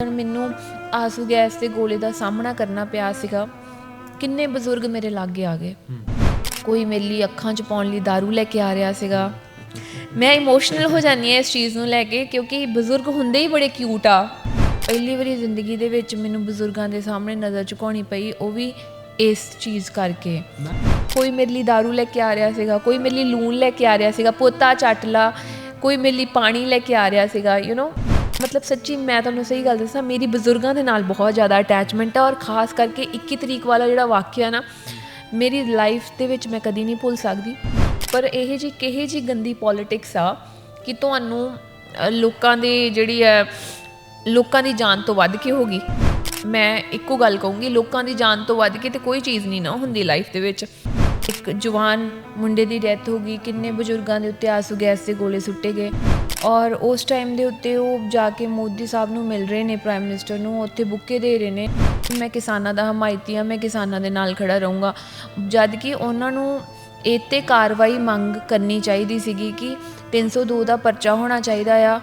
ਹੁਣ ਮੈਨੂੰ ਆਸੂ ਗੈਸ ਦੇ ਗੋਲੇ ਦਾ ਸਾਹਮਣਾ ਕਰਨਾ ਪਿਆ ਸੀਗਾ ਕਿੰਨੇ ਬਜ਼ੁਰਗ ਮੇਰੇ ਲਾਗੇ ਆ ਗਏ ਕੋਈ ਮੇਰੇ ਲਈ ਅੱਖਾਂ 'ਚ ਪਾਉਣ ਲਈ दारू ਲੈ ਕੇ ਆ ਰਿਹਾ ਸੀਗਾ ਮੈਂ ਇਮੋਸ਼ਨਲ ਹੋ ਜਾਂਦੀ ਹਾਂ ਇਸ ਚੀਜ਼ ਨੂੰ ਲੈ ਕੇ ਕਿਉਂਕਿ ਬਜ਼ੁਰਗ ਹੁੰਦੇ ਹੀ ਬੜੇ ਕਿਊਟ ਆ ਪਹਿਲੀ ਵਾਰੀ ਜ਼ਿੰਦਗੀ ਦੇ ਵਿੱਚ ਮੈਨੂੰ ਬਜ਼ੁਰਗਾਂ ਦੇ ਸਾਹਮਣੇ ਨਜ਼ਰ ਝੁਕਾਉਣੀ ਪਈ ਉਹ ਵੀ ਇਸ ਚੀਜ਼ ਕਰਕੇ ਕੋਈ ਮੇਰੇ ਲਈ दारू ਲੈ ਕੇ ਆ ਰਿਹਾ ਸੀਗਾ ਕੋਈ ਮੇਰੇ ਲਈ ਲੂਣ ਲੈ ਕੇ ਆ ਰਿਹਾ ਸੀਗਾ ਪੋਤਾ ਚੱਟ ਲਾ ਕੋਈ ਮੇਰੇ ਲਈ ਪਾਣੀ ਲੈ ਕੇ ਆ ਰਿਹਾ ਸੀਗਾ ਯੂ نو ਮਤਲਬ ਸੱਚੀ ਮੈਂ ਤੁਹਾਨੂੰ ਸਹੀ ਗੱਲ ਦੱਸਾਂ, ਮੇਰੀ ਬਜ਼ੁਰਗਾਂ ਦੇ ਨਾਲ ਬਹੁਤ ਜ਼ਿਆਦਾ ਅਟੈਚਮੈਂਟ ਹੈ ਔਰ ਖਾਸ ਕਰਕੇ 21 ਤਰੀਕ ਵਾਲਾ ਜਿਹੜਾ ਵਾਕਿਆ ਨਾ, ਮੇਰੀ ਲਾਈਫ ਦੇ ਵਿੱਚ ਮੈਂ ਕਦੀ ਨਹੀਂ ਭੁੱਲ ਸਕਦੀ। ਪਰ ਇਹ ਜੀ ਕਿਹੇ ਜੀ ਗੰਦੀ ਪੋਲਿਟਿਕਸ ਆ ਕਿ ਤੁਹਾਨੂੰ ਲੋਕਾਂ ਦੀ ਜਿਹੜੀ ਹੈ, ਲੋਕਾਂ ਦੀ ਜਾਨ ਤੋਂ ਵੱਧ ਕੇ ਹੋਗੀ ਮੈਂ ਇੱਕੋ ਗੱਲ ਕਹੂੰਗੀ, ਲੋਕਾਂ ਦੀ ਜਾਨ ਤੋਂ ਵੱਧ ਕੇ ਤੇ ਕੋਈ ਚੀਜ਼ ਨਹੀਂ ਨਾ ਹੁੰਦੀ ਲਾਈਫ ਦੇ ਵਿੱਚ। ਇੱਕ ਜਵਾਨ ਮੁੰਡੇ ਦੀ ਡੈਥ ਹੋ ਗਈ, ਕਿੰਨੇ ਬਜ਼ੁਰਗਾਂ ਦੇ ਉੱਤੇ ਆਸੂ ਗੈਸ ਦੇ ਗੋਲੇ ਸੁੱਟੇ ਗਏ। ਔਰ ਉਸ ਟਾਈਮ ਦੇ ਉੱਤੇ ਉਹ ਜਾ ਕੇ ਮੋਦੀ ਸਾਹਿਬ ਨੂੰ ਮਿਲ ਰਹੇ ਨੇ ਪ੍ਰਾਈਮ ਮਿਨਿਸਟਰ ਨੂੰ, ਉੱਥੇ ਬੁੱਕੇ ਦੇ ਰਹੇ ਨੇ। ਮੈਂ ਕਿਸਾਨਾਂ ਦਾ ਹਮਾਇਤੀ ਹਾਂ, ਮੈਂ ਕਿਸਾਨਾਂ ਦੇ ਨਾਲ ਖੜਾ ਰਹੂੰਗਾ। ਜਦ ਕਿ ਉਹਨਾਂ ਨੂੰ ਇਹ 'ਤੇ ਕਾਰਵਾਈ ਮੰਗ ਕਰਨੀ ਚਾਹੀਦੀ ਸੀਗੀ ਕਿ 302 ਦਾ ਪਰਚਾ ਹੋਣਾ ਚਾਹੀਦਾ ਆ।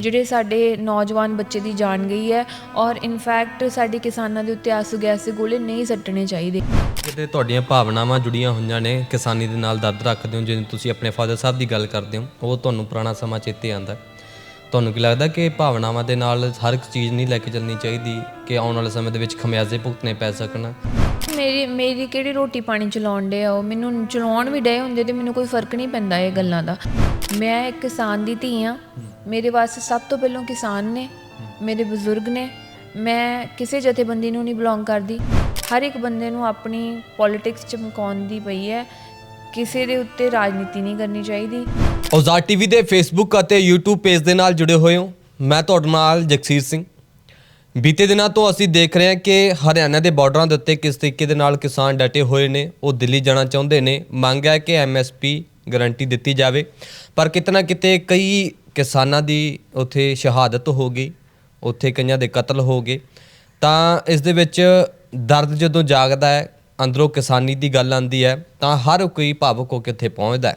ਜਿਹੜੇ ਸਾਡੇ ਨੌਜਵਾਨ ਬੱਚੇ ਦੀ ਜਾਨ ਗਈ ਹੈ ਔਰ ਇਨਫੈਕਟ ਸਾਡੇ ਕਿਸਾਨਾਂ ਦੇ ਉੱਤੇ ਆਸੂ ਗੈਸ ਦੇ ਗੋਲੇ ਨਹੀਂ ਸੱਟਣੇ ਚਾਹੀਦੇ। ਕਿਤੇ ਤੁਹਾਡੀਆਂ ਭਾਵਨਾਵਾਂ ਜੁੜੀਆਂ ਹੋਈਆਂ ਨੇ ਕਿਸਾਨੀ ਦੇ ਨਾਲ ਦਰਦ ਰੱਖਦੇ ਹੋ ਜਿਵੇਂ ਤੁਸੀਂ ਆਪਣੇ ਫਾਦਰ ਸਾਹਿਬ ਦੀ ਗੱਲ ਕਰਦੇ ਹੋ ਉਹ ਤੁਹਾਨੂੰ ਪੁਰਾਣਾ ਸਮਾਂ ਚੇਤੇ ਆਉਂਦਾ ਤੁਹਾਨੂੰ ਕੀ ਲੱਗਦਾ ਕਿ ਭਾਵਨਾਵਾਂ ਦੇ ਨਾਲ ਹਰ ਇੱਕ ਚੀਜ਼ ਨਹੀਂ ਲੈ ਕੇ ਚੱਲਣੀ ਚਾਹੀਦੀ ਕਿ ਆਉਣ ਵਾਲੇ ਸਮੇਂ ਦੇ ਵਿੱਚ ਖਮਿਆਜ਼ੇ ਭੁਗਤਣੇ ਪੈ ਸਕਣ? ਮੇਰੀ ਮੇਰੀ ਕਿਹੜੀ ਰੋਟੀ ਪਾਣੀ ਚਲਾਉਣ ਦੇ ਆ ਉਹ? ਮੈਨੂੰ ਚਲਾਉਣ ਵੀ ਡਏ ਹੁੰਦੇ ਤੇ ਮੈਨੂੰ ਕੋਈ ਫ਼ਰਕ ਨਹੀਂ ਪੈਂਦਾ ਇਹ ਗੱਲਾਂ ਦਾ। ਮੈਂ ਇੱਕ ਕਿਸਾਨ ਦੀ ਧੀ ਆ ਮੇਰੇ ਵਾਸਤੇ ਸਭ ਤੋਂ ਪਹਿਲਾਂ ਕਿਸਾਨ ਨੇ, ਮੇਰੇ ਬਜ਼ੁਰਗ ਨੇ। ਮੈਂ ਕਿਸੇ ਜਥੇਬੰਦੀ ਨੂੰ ਨਹੀਂ ਬਿਲੋਂਗ ਕਰਦੀ। ਹਰ ਇੱਕ ਬੰਦੇ ਨੂੰ ਆਪਣੀ ਪੋਲਿਟਿਕਸ ਚਮਕਾਉਣ ਦੀ ਪਈ ਹੈ। ਕਿਸੇ ਦੇ ਉੱਤੇ ਰਾਜਨੀਤੀ ਨਹੀਂ ਕਰਨੀ ਚਾਹੀਦੀ। ਔਜ਼ਾਰ ਟੀਵੀ ਦੇ ਫੇਸਬੁੱਕ ਅਤੇ YouTube ਪੇਜ ਦੇ ਨਾਲ ਜੁੜੇ ਹੋਏ ਹੋ। ਮੈਂ ਤੁਹਾਡੇ ਨਾਲ ਜਗਸੀਰ ਸਿੰਘ। ਬੀਤੇ ਦਿਨਾਂ ਤੋਂ ਅਸੀਂ ਦੇਖ ਰਹੇ ਹਾਂ ਕਿ ਹਰਿਆਣਾ ਦੇ ਬਾਰਡਰਾਂ ਦੇ ਉੱਤੇ ਕਿਸ ਤਰੀਕੇ ਦੇ ਨਾਲ ਕਿਸਾਨ ਡਟੇ ਹੋਏ ਨੇ, ਉਹ ਦਿੱਲੀ ਜਾਣਾ ਚਾਹੁੰਦੇ ਨੇ। ਮੰਗ ਹੈ ਕਿ ਐਮਐਸਪੀ ਗਾਰੰਟੀ ਦਿੱਤੀ ਜਾਵੇ। ਪਰ ਕਿਤਨਾ ਕਿਤੇ ਕਈ ਕਿਸਾਨਾਂ ਦੀ ਉੱਥੇ ਸ਼ਹਾਦਤ ਹੋ ਗਈ, ਉੱਥੇ ਕਈਆਂ ਦੇ ਕਤਲ ਹੋ ਗਏ। ਤਾਂ ਇਸ ਦੇ ਵਿੱਚ ਦਰਦ ਜਦੋਂ ਜਾਗਦਾ ਹੈ, ਅੰਦਰੋਂ ਕਿਸਾਨੀ ਦੀ ਗੱਲ ਆਂਦੀ ਹੈ, ਤਾਂ ਹਰ ਕੋਈ ਭਾਵੁਕ ਹੋ ਕੇ ਉੱਥੇ ਪਹੁੰਚਦਾ ਹੈ।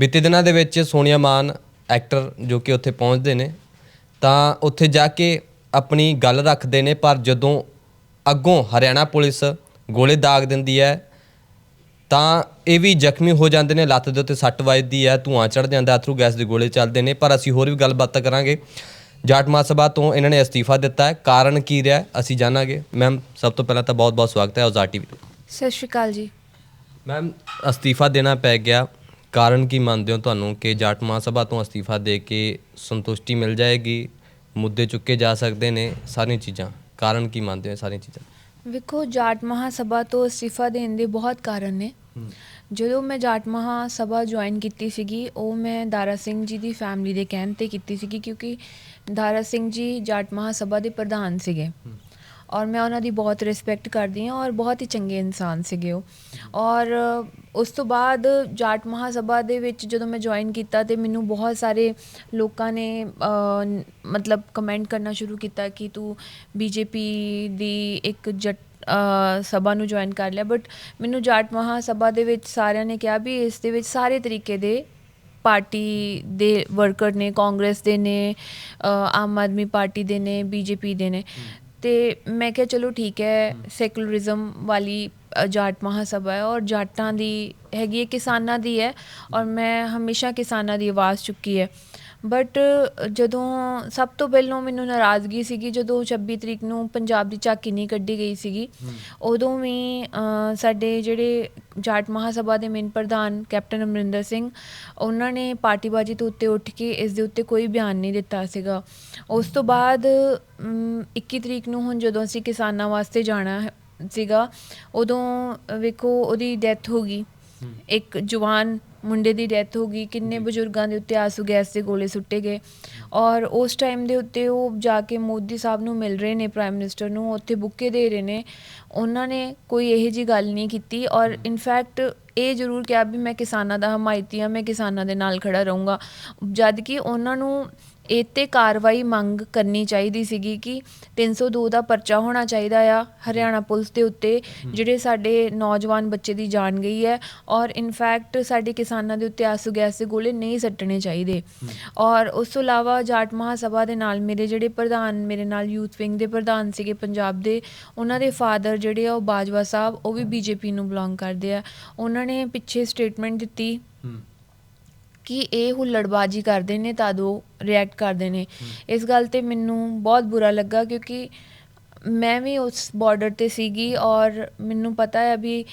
ਬੀਤੇ ਦਿਨਾਂ ਦੇ ਵਿੱਚ ਸੋਨੀਆ ਮਾਨ, ਐਕਟਰ ਜੋ ਕਿ ਉੱਥੇ ਪਹੁੰਚਦੇ ਨੇ, ਤਾਂ ਉੱਥੇ ਜਾ ਕੇ ਆਪਣੀ ਗੱਲ ਰੱਖਦੇ ਨੇ, ਪਰ ਜਦੋਂ ਅੱਗੋਂ ਹਰਿਆਣਾ ਪੁਲਿਸ ਗੋਲੇ ਦਾਗ ਦਿੰਦੀ ਹੈ ਤਾਂ ਇਹ ਵੀ ਜ਼ਖਮੀ ਹੋ ਜਾਂਦੇ ਨੇ ਲੱਤ ਦੇ ਉੱਤੇ ਸੱਟ ਵੱਜਦੀ ਹੈ ਧੂਆਂ ਚੜ ਜਾਂਦਾ ਅਥਰੂ ਗੈਸ ਦੇ ਗੋਲੇ ਚੱਲਦੇ ਨੇ ਪਰ ਅਸੀਂ ਹੋਰ ਵੀ ਗੱਲਬਾਤ ਕਰਾਂਗੇ। ਜਾਟ ਮਹਾਸਭਾ ਤੋਂ ਇਹਨਾਂ ਨੇ ਅਸਤੀਫਾ ਦਿੱਤਾ ਹੈ। ਕਾਰਨ ਕੀ ਰਿਹਾ? ਅਸੀਂ ਜਾਣਾਂਗੇ। ਮੈਮ ਸਭ ਤੋਂ ਪਹਿਲਾਂ ਤਾਂ ਬਹੁਤ-ਬਹੁਤ ਸਵਾਗਤ ਹੈ ਔਜ਼ਾਰ ਟੀਵੀ ਤੇ। ਸਤਿ ਸ਼੍ਰੀ ਅਕਾਲ ਜੀ। ਮੈਮ ਅਸਤੀਫਾ ਦੇਣਾ ਪੈ ਗਿਆ। ਕਾਰਨ ਕੀ ਮੰਨਦੇ ਹੋ ਤੁਹਾਨੂੰ ਕਿ ਜਾਟ ਮਹਾਸਭਾ ਤੋਂ ਅਸਤੀਫਾ ਦੇ ਕੇ ਸੰਤੁਸ਼ਟੀ ਮਿਲ ਜਾਏਗੀ ਮੁੱਦੇ ਚੁੱਕੇ ਜਾ ਸਕਦੇ ਨੇ ਸਾਰੀਆਂ ਚੀਜ਼ਾਂ? ਕਾਰਨ ਕੀ ਮੰਨਦੇ ਹੋ ਸਾਰੀਆਂ ਚੀਜ਼ਾਂ? ਵੇਖੋ ਜਾਟ ਮਹਾਸਭਾ ਤੋਂ ਅਸਤੀਫਾ ਦੇਣ ਦੇ ਬਹੁਤ ਕਾਰਨ ਨੇ। ਜਦੋਂ ਮੈਂ ਜਾਟ ਮਹਾਸਭਾ ਜੁਆਇਨ ਕੀਤੀ ਸੀਗੀ ਉਹ ਮੈਂ ਦਾਰਾ ਸਿੰਘ ਜੀ ਦੀ ਫੈਮਿਲੀ ਦੇ ਕਹਿਣ ਤੇ ਕੀਤੀ ਸੀਗੀ ਕਿਉਂਕਿ ਦਾਰਾ ਸਿੰਘ ਜੀ ਜਾਟ ਮਹਾਸਭਾ ਦੇ ਪ੍ਰਧਾਨ ਸੀਗੇ। ਔਰ ਮੈਂ ਉਹਨਾਂ ਦੀ ਬਹੁਤ ਰਿਸਪੈਕਟ ਕਰਦੀ ਹਾਂ ਔਰ ਬਹੁਤ ਹੀ ਚੰਗੇ ਇਨਸਾਨ ਸੀਗੇ ਉਹ ਔਰ ਉਸ ਤੋਂ ਬਾਅਦ ਜਾਟ ਮਹਾਸਭਾ ਦੇ ਵਿੱਚ ਜਦੋਂ ਮੈਂ ਜੁਆਇਨ ਕੀਤਾ ਤੇ ਮੈਨੂੰ ਬਹੁਤ ਸਾਰੇ ਲੋਕਾਂ ਨੇ ਮਤਲਬ ਕਮੈਂਟ ਕਰਨਾ ਸ਼ੁਰੂ ਕੀਤਾ ਕਿ ਤੂੰ ਬੀਜੇਪੀ ਦੀ ਇੱਕ ਜੱਟ ਸਭਾ ਨੂੰ ਜੁਆਇਨ ਕਰ ਲਿਆ ਬਟ ਮੈਨੂੰ ਜਾਟ ਮਹਾ ਸਭਾ ਦੇ ਵਿੱਚ ਸਾਰਿਆਂ ਨੇ ਕਿਹਾ ਵੀ ਇਸ ਦੇ ਵਿੱਚ ਸਾਰੇ ਤਰੀਕੇ ਦੇ ਪਾਰਟੀ ਦੇ ਵਰਕਰ ਨੇ ਕਾਂਗਰਸ ਦੇ ਨੇ ਆਮ ਆਦਮੀ ਪਾਰਟੀ ਦੇ ਨੇ ਬੀਜੇਪੀ ਦੇ ਨੇ ਤੇ ਮੈਂ ਕਿਹਾ ਚਲੋ ਠੀਕ ਹੈ ਸੈਕੂਲਰਿਜ਼ਮ ਵਾਲੀ ਜਾਟ ਮਹਾਸਭਾ ਹੈ ਔਰ ਜਾਟਾਂ ਦੀ ਹੈਗੀ ਹੈ ਕਿਸਾਨਾਂ ਦੀ ਹੈ ਔਰ ਮੈਂ ਹਮੇਸ਼ਾ ਕਿਸਾਨਾਂ ਦੀ ਆਵਾਜ਼ ਚੁੱਕੀ ਹੈ। ਬਟ ਜਦੋਂ ਸਭ ਤੋਂ ਪਹਿਲਾਂ ਮੈਨੂੰ ਨਾਰਾਜ਼ਗੀ ਸੀਗੀ ਜਦੋਂ 26 ਤਰੀਕ ਨੂੰ ਪੰਜਾਬ ਦੀ ਝਾਕੀ ਨਹੀਂ ਕੱਢੀ ਗਈ ਸੀਗੀ ਉਦੋਂ ਵੀ ਸਾਡੇ ਜਿਹੜੇ ਜਾਟ ਮਹਾਸਭਾ ਦੇ ਮੇਨ ਪ੍ਰਧਾਨ ਕੈਪਟਨ ਅਮਰਿੰਦਰ ਸਿੰਘ ਉਹਨਾਂ ਨੇ ਪਾਰਟੀਬਾਜੀ ਤੋਂ ਉੱਤੇ ਉੱਠ ਕੇ ਇਸ ਦੇ ਉੱਤੇ ਕੋਈ ਬਿਆਨ ਨਹੀਂ ਦਿੱਤਾ ਸੀਗਾ। ਉਸ ਤੋਂ ਬਾਅਦ ਅਮ, 21 ਤਰੀਕ ਨੂੰ ਹੁਣ ਜਦੋਂ ਅਸੀਂ ਕਿਸਾਨਾਂ ਵਾਸਤੇ ਜਾਣਾ ਸੀਗਾ ਉਦੋਂ ਵੇਖੋ ਉਹਦੀ ਡੈਥ ਹੋ ਗਈ। ਇੱਕ ਜਵਾਨ ਮੁੰਡੇ ਦੀ ਡੈਥ ਹੋ ਗਈ ਕਿੰਨੇ ਬਜ਼ੁਰਗਾਂ ਦੇ ਉੱਤੇ ਆਸੂ ਗੈਸ ਦੇ ਗੋਲੇ ਸੁੱਟੇ ਗਏ। ਔਰ ਉਸ ਟਾਈਮ ਦੇ ਉੱਤੇ ਉਹ ਜਾ ਕੇ ਮੋਦੀ ਸਾਹਿਬ ਨੂੰ ਮਿਲ ਰਹੇ ਨੇ ਪ੍ਰਾਈਮ ਮਿਨਿਸਟਰ ਨੂੰ ਉੱਥੇ ਬੁੱਕੇ ਦੇ ਰਹੇ ਨੇ। ਉਹਨਾਂ ਨੇ ਕੋਈ ਇਹੋ ਜੀ ਗੱਲ ਨਹੀਂ ਕੀਤੀ ਔਰ ਇਨਫੈਕਟ ਇਹ ਜ਼ਰੂਰ ਕਿਹਾ ਵੀ ਮੈਂ ਕਿਸਾਨਾਂ ਦਾ ਹਮਾਇਤੀ ਹਾਂ ਮੈਂ ਕਿਸਾਨਾਂ ਦੇ ਨਾਲ ਖੜਾ ਰਹੂੰਗਾ। ਜਦ ਕਿ ਉਹਨਾਂ ਨੂੰ ਇਹ ਤੇ ਕਾਰਵਾਈ ਮੰਗ ਕਰਨੀ ਚਾਹੀਦੀ ਸੀਗੀ ਕਿ 302 ਦਾ ਪਰਚਾ ਹੋਣਾ ਚਾਹੀਦਾ ਆ ਹਰਿਆਣਾ ਪੁਲਿਸ ਦੇ ਉੱਤੇ ਜਿਹੜੇ ਸਾਡੇ ਨੌਜਵਾਨ ਬੱਚੇ ਦੀ ਜਾਨ ਗਈ ਹੈ ਔਰ ਇਨਫੈਕਟ ਸਾਡੇ ਕਿਸਾਨਾਂ ਦੇ ਉੱਤੇ ਆਸੂ ਗੈਸ ਦੇ ਗੋਲੇ ਨਹੀਂ ਸੱਟਣੇ ਚਾਹੀਦੇ। ਔਰ ਉਸ ਤੋਂ ਇਲਾਵਾ ਜਾਟ ਮਹਾਸਭਾ ਦੇ ਨਾਲ ਮੇਰੇ ਜਿਹੜੇ ਪ੍ਰਧਾਨ ਮੇਰੇ ਨਾਲ ਯੂਥ ਵਿੰਗ ਦੇ ਪ੍ਰਧਾਨ ਸੀਗੇ ਪੰਜਾਬ ਦੇ ਉਹਨਾਂ ਦੇ ਫਾਦਰ ਜਿਹੜੇ ਆ ਉਹ ਬਾਜਵਾ ਸਾਹਿਬ ਉਹ ਵੀ ਬੀਜੇਪੀ ਨੂੰ ਬਿਲੋਂਗ ਕਰਦੇ ਆ। ਉਹਨਾਂ ਨੇ ਪਿੱਛੇ ਸਟੇਟਮੈਂਟ ਦਿੱਤੀ। ਕਿ ਇਹ ਹੁੱਲੜਬਾਜੀ ਕਰਦੇ ਨੇ ਤਾਂ ਦੋ ਰਿਐਕਟ ਕਰਦੇ ਨੇ। ਇਸ ਗੱਲ ਤੇ ਮੈਨੂੰ ਬਹੁਤ ਬੁਰਾ ਲੱਗਾ ਕਿਉਂਕਿ ਮੈਂ ਵੀ ਉਸ ਬਾਰਡਰ ਤੇ ਸੀਗੀ ਔਰ ਮੈਨੂੰ ਪਤਾ ਹੈ ਵੀ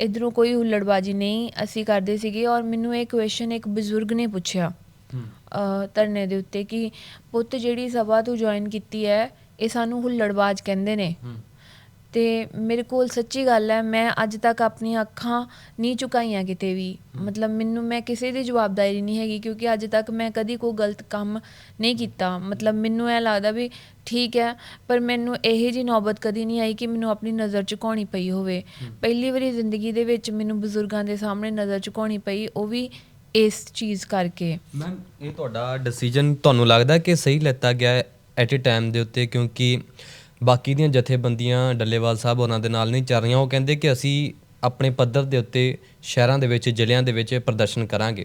ਇਧਰੋਂ ਕੋਈ ਹੁੱਲੜਬਾਜੀ ਨਹੀਂ ਅਸੀਂ ਕਰਦੇ ਸੀਗੇ ਔਰ ਮੈਨੂੰ ਇਹ ਕੁਐਸਚਨ ਇੱਕ ਬਜ਼ੁਰਗ ਨੇ ਪੁੱਛਿਆ ਅ, ਧਰਨੇ ਦੇ ਉੱਤੇ ਕਿ ਪੁੱਤ ਜਿਹੜੀ ਸਭਾ ਤੂੰ ਜੁਆਇਨ ਕੀਤੀ ਹੈ ਇਹ ਸਾਨੂੰ ਹੁੱਲੜਬਾਜ਼ ਕਹਿੰਦੇ ਨੇ। ਤੇ ਮੇਰੇ ਕੋਲ ਸੱਚੀ ਗੱਲ ਹੈ ਮੈਂ ਅੱਜ ਤੱਕ ਆਪਣੀਆਂ ਅੱਖਾਂ ਨਹੀਂ ਝੁਕਾਈਆਂ ਕਿਤੇ ਵੀ। ਮਤਲਬ ਮੈਨੂੰ ਮੈਂ ਕਿਸੇ ਦੀ ਜਵਾਬਦਾਰੀ ਨਹੀਂ ਹੈਗੀ ਕਿਉਂਕਿ ਅੱਜ ਤੱਕ ਮੈਂ ਕਦੀ ਕੋਈ ਗਲਤ ਕੰਮ ਨਹੀਂ ਕੀਤਾ। ਮਤਲਬ ਮੈਨੂੰ ਇਹ ਲੱਗਦਾ ਵੀ ਠੀਕ ਹੈ ਪਰ ਮੈਨੂੰ ਇਹ ਜੀ ਨੌਬਤ ਕਦੀ ਨਹੀਂ ਆਈ ਕਿ ਮੈਨੂੰ ਆਪਣੀ ਨਜ਼ਰ ਝੁਕਾਉਣੀ ਪਈ ਹੋਵੇ। ਪਹਿਲੀ ਵਾਰੀ ਜ਼ਿੰਦਗੀ ਦੇ ਵਿੱਚ ਮੈਨੂੰ ਬਜ਼ੁਰਗਾਂ ਦੇ ਸਾਹਮਣੇ ਨਜ਼ਰ ਝੁਕਾਉਣੀ ਪਈ ਉਹ ਵੀ ਇਸ ਚੀਜ਼ ਕਰਕੇ। ਮੈਮ ਇਹ ਤੁਹਾਡਾ ਡਿਸੀਜਨ ਤੁਹਾਨੂੰ ਲੱਗਦਾ ਕਿ ਸਹੀ ਲੈਤਾ ਗਿਆ ਐਟ ਅ ਟਾਈਮ ਦੇ ਉੱਤੇ? ਕਿਉਂਕਿ ਬਾਕੀ ਦੀਆਂ ਜਥੇਬੰਦੀਆਂ ਡੱਲੇਵਾਲ ਸਾਹਿਬ ਉਹਨਾਂ ਦੇ ਨਾਲ ਨਹੀਂ ਚੱਲ ਰਹੀਆਂ। ਉਹ ਕਹਿੰਦੇ ਕਿ ਅਸੀਂ ਆਪਣੇ ਪੱਧਰ ਦੇ ਉੱਤੇ ਸ਼ਹਿਰਾਂ ਦੇ ਵਿੱਚ, ਜ਼ਿਲ੍ਹਿਆਂ ਦੇ ਵਿੱਚ ਪ੍ਰਦਰਸ਼ਨ ਕਰਾਂਗੇ।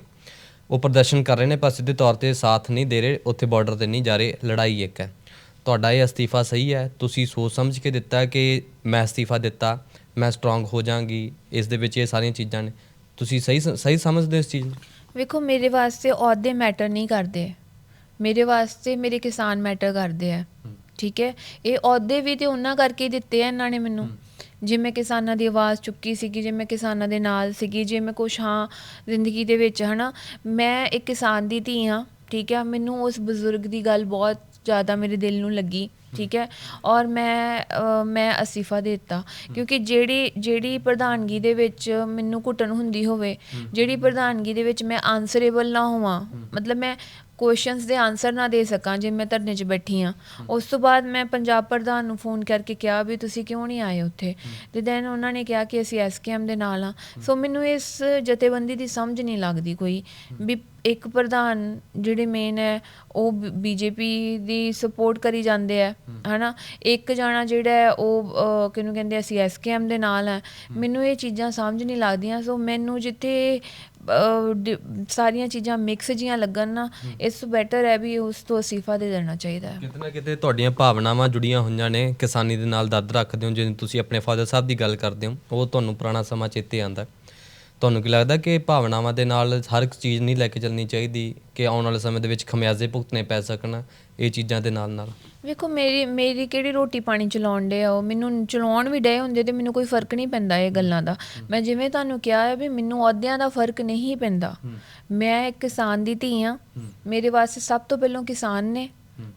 ਉਹ ਪ੍ਰਦਰਸ਼ਨ ਕਰ ਰਹੇ ਨੇ, ਪਰ ਸਿੱਧੇ ਤੌਰ ਤੇ ਸਾਥ ਨਹੀਂ ਦੇ ਰਹੇ। ਉੱਥੇ ਬਾਰਡਰ ਤੇ ਨਹੀਂ ਜਾ ਰਹੇ। ਲੜਾਈ ਇੱਕ ਹੈ। ਤੁਹਾਡਾ ਇਹ ਅਸਤੀਫਾ ਸਹੀ ਹੈ। ਤੁਸੀਂ ਸੋਚ ਸਮਝ ਕੇ ਦਿੱਤਾ ਕਿ ਮੈਂ ਅਸਤੀਫਾ ਦਿੱਤਾ, ਮੈਂ ਸਟਰੋਂਗ ਹੋ ਜਾਾਂਗੀ ਇਸ ਦੇ ਵਿੱਚ ਇਹ ਸਾਰੀਆਂ ਚੀਜ਼ਾਂ ਨੇ। ਤੁਸੀਂ ਸਹੀ ਸਹੀ ਸਮਝਦੇ ਹੋ ਇਸ ਚੀਜ਼ ਨੂੰ? ਵੇਖੋ, ਮੇਰੇ ਵਾਸਤੇ ਅਹੁਦੇ ਮੈਟਰ ਨਹੀਂ ਕਰਦੇ। ਮੇਰੇ ਵਾਸਤੇ ਮੇਰੇ ਕਿਸਾਨ ਮੈਟਰ ਕਰਦੇ ਆ। ਠੀਕ ਹੈ? ਇਹ ਅਹੁਦੇ ਵੀ ਤੇ ਉਹਨਾਂ ਕਰਕੇ ਦਿੱਤੇ ਆ ਇਹਨਾਂ ਨੇ ਮੈਨੂੰ। ਜੇ ਮੈਂ ਕਿਸਾਨਾਂ ਦੀ ਆਵਾਜ਼ ਚੁੱਕੀ ਸੀਗੀ ਜੇ ਮੈਂ ਕਿਸਾਨਾਂ ਦੇ ਨਾਲ ਸੀਗੀ ਜੇ ਮੈਂ ਕੁਛ ਹਾਂ ਜ਼ਿੰਦਗੀ ਦੇ ਵਿੱਚ ਹਨਾ? ਮੈਂ ਇੱਕ ਕਿਸਾਨ ਦੀ ਧੀ ਹਾਂ ਠੀਕ ਹੈ? ਮੈਨੂੰ ਉਸ ਬਜ਼ੁਰਗ ਦੀ ਗੱਲ ਬਹੁਤ ਜ਼ਿਆਦਾ ਮੇਰੇ ਦਿਲ ਨੂੰ ਲੱਗੀ ਠੀਕ ਹੈ? ਔਰ ਮੈਂ ਮੈਂ ਅਸਤੀਫਾ ਦਿੱਤਾ। ਕਿਉਂਕਿ ਜਿਹੜੀ ਜਿਹੜੀ ਪ੍ਰਧਾਨਗੀ ਦੇ ਵਿੱਚ ਮੈਨੂੰ ਘੁੱਟਣ ਹੁੰਦੀ ਹੋਵੇ ਜਿਹੜੀ ਪ੍ਰਧਾਨਗੀ ਦੇ ਵਿੱਚ ਮੈਂ ਆਨਸਰੇਬਲ ਨਾ ਹੋਵਾਂ ਮਤਲਬ ਮੈਂ ਕੁਐਸਚਨਸ ਦੇ ਆਨਸਰ ਨਾ ਦੇ ਸਕਾਂ ਜੇ ਮੈਂ ਧਰਨੇ 'ਚ ਬੈਠੀ ਆ। ਉਸ ਤੋਂ ਬਾਅਦ ਮੈਂ ਪੰਜਾਬ ਪ੍ਰਧਾਨ ਨੂੰ ਫੋਨ ਕਰਕੇ ਕਿਹਾ ਵੀ ਤੁਸੀਂ ਕਿਉਂ ਨਹੀਂ ਆਏ ਉੱਥੇ? ਤੇ ਦੈਨ ਉਹਨਾਂ ਨੇ ਕਿਹਾ ਕਿ ਅਸੀਂ ਐਸਕੇਐਮ ਦੇ ਨਾਲ ਆ। ਸੋ ਮੈਨੂੰ ਇਸ ਜਥੇਬੰਦੀ ਦੀ ਸਮਝ ਨਹੀਂ ਲੱਗਦੀ ਕੋਈ ਵੀ ਇੱਕ ਪ੍ਰਧਾਨ ਜਿਹੜੇ ਮੇਨ ਹੈ ਉਹ ਬੀਜੇਪੀ ਦੀ ਸਪੋਰਟ ਕਰੀ ਜਾਂਦੇ ਆ ਹਨਾ? ਇੱਕ ਜਾਣਾ ਜਿਹੜਾ ਹੈ ਉਹ ਕਿਹਨੂੰ ਕਹਿੰਦੇ ਅਸੀਂ ਐਸਕੇਐਮ ਦੇ ਨਾਲ ਹੈ। ਮੈਨੂੰ ਇਹ ਚੀਜ਼ਾਂ ਸਮਝ ਨਹੀਂ ਲੱਗਦੀਆਂ ਸੋ ਮੈਨੂੰ ਜਿੱਥੇ ਸਾਰੀਆਂ ਚੀਜ਼ਾਂ ਮਿਕਸ ਜੀਆਂ ਲੱਗਣ ਨਾ ਇਸ ਤੋਂ ਬੈਟਰ ਹੈ ਵੀ ਉਸ ਤੋਂ ਅਸਤੀਫਾ ਦੇ ਦੇਣਾ ਚਾਹੀਦਾ ਹੈ। ਕਿਤੇ ਨਾ ਕਿਤੇ ਤੁਹਾਡੀਆਂ ਭਾਵਨਾਵਾਂ ਜੁੜੀਆਂ ਹੋਈਆਂ ਨੇ ਕਿਸਾਨੀ ਦੇ ਨਾਲ ਦਰਦ ਰੱਖਦੇ ਹੋ ਜਿਵੇਂ ਤੁਸੀਂ ਆਪਣੇ ਫਾਦਰ ਸਾਹਿਬ ਦੀ ਗੱਲ ਕਰਦੇ ਹੋ ਉਹ ਤੁਹਾਨੂੰ ਪੁਰਾਣਾ ਸਮਾਂ ਚੇਤੇ ਆਂਦਾ ਤੁਹਾਨੂੰ ਕੀ ਲੱਗਦਾ ਕਿ ਭਾਵਨਾਵਾਂ ਦੇ ਨਾਲ ਹਰ ਇੱਕ ਚੀਜ਼ ਨਹੀਂ ਲੈ ਕੇ ਚੱਲਣੀ ਚਾਹੀਦੀ ਕਿ ਆਉਣ ਵਾਲੇ ਸਮੇਂ ਦੇ ਵਿੱਚ ਖਮਿਆਜ਼ੇ ਭੁਗਤਣੇ ਪੈ ਸਕਣ ਇਹ ਚੀਜ਼ਾਂ ਦੇ ਨਾਲ ਨਾਲ ਵੇਖੋ ਮੇਰੀ ਮੇਰੀ ਕਿਹੜੀ ਰੋਟੀ ਪਾਣੀ ਚਲਾਉਣ ਦੇ ਆ ਉਹ? ਮੈਨੂੰ ਚਲਾਉਣ ਵੀ ਡਏ ਹੁੰਦੇ ਤੇ ਮੈਨੂੰ ਕੋਈ ਫ਼ਰਕ ਨਹੀਂ ਪੈਂਦਾ ਇਹ ਗੱਲਾਂ ਦਾ। ਮੈਂ ਜਿਵੇਂ ਤੁਹਾਨੂੰ ਕਿਹਾ ਹੈ ਵੀ ਮੈਨੂੰ ਅਹੁਦਿਆਂ ਦਾ ਫ਼ਰਕ ਨਹੀਂ ਪੈਂਦਾ। ਮੈਂ ਇੱਕ ਕਿਸਾਨ ਦੀ ਧੀ ਆ। ਮੇਰੇ ਵਾਸਤੇ ਸਭ ਤੋਂ ਪਹਿਲਾਂ ਕਿਸਾਨ ਨੇ।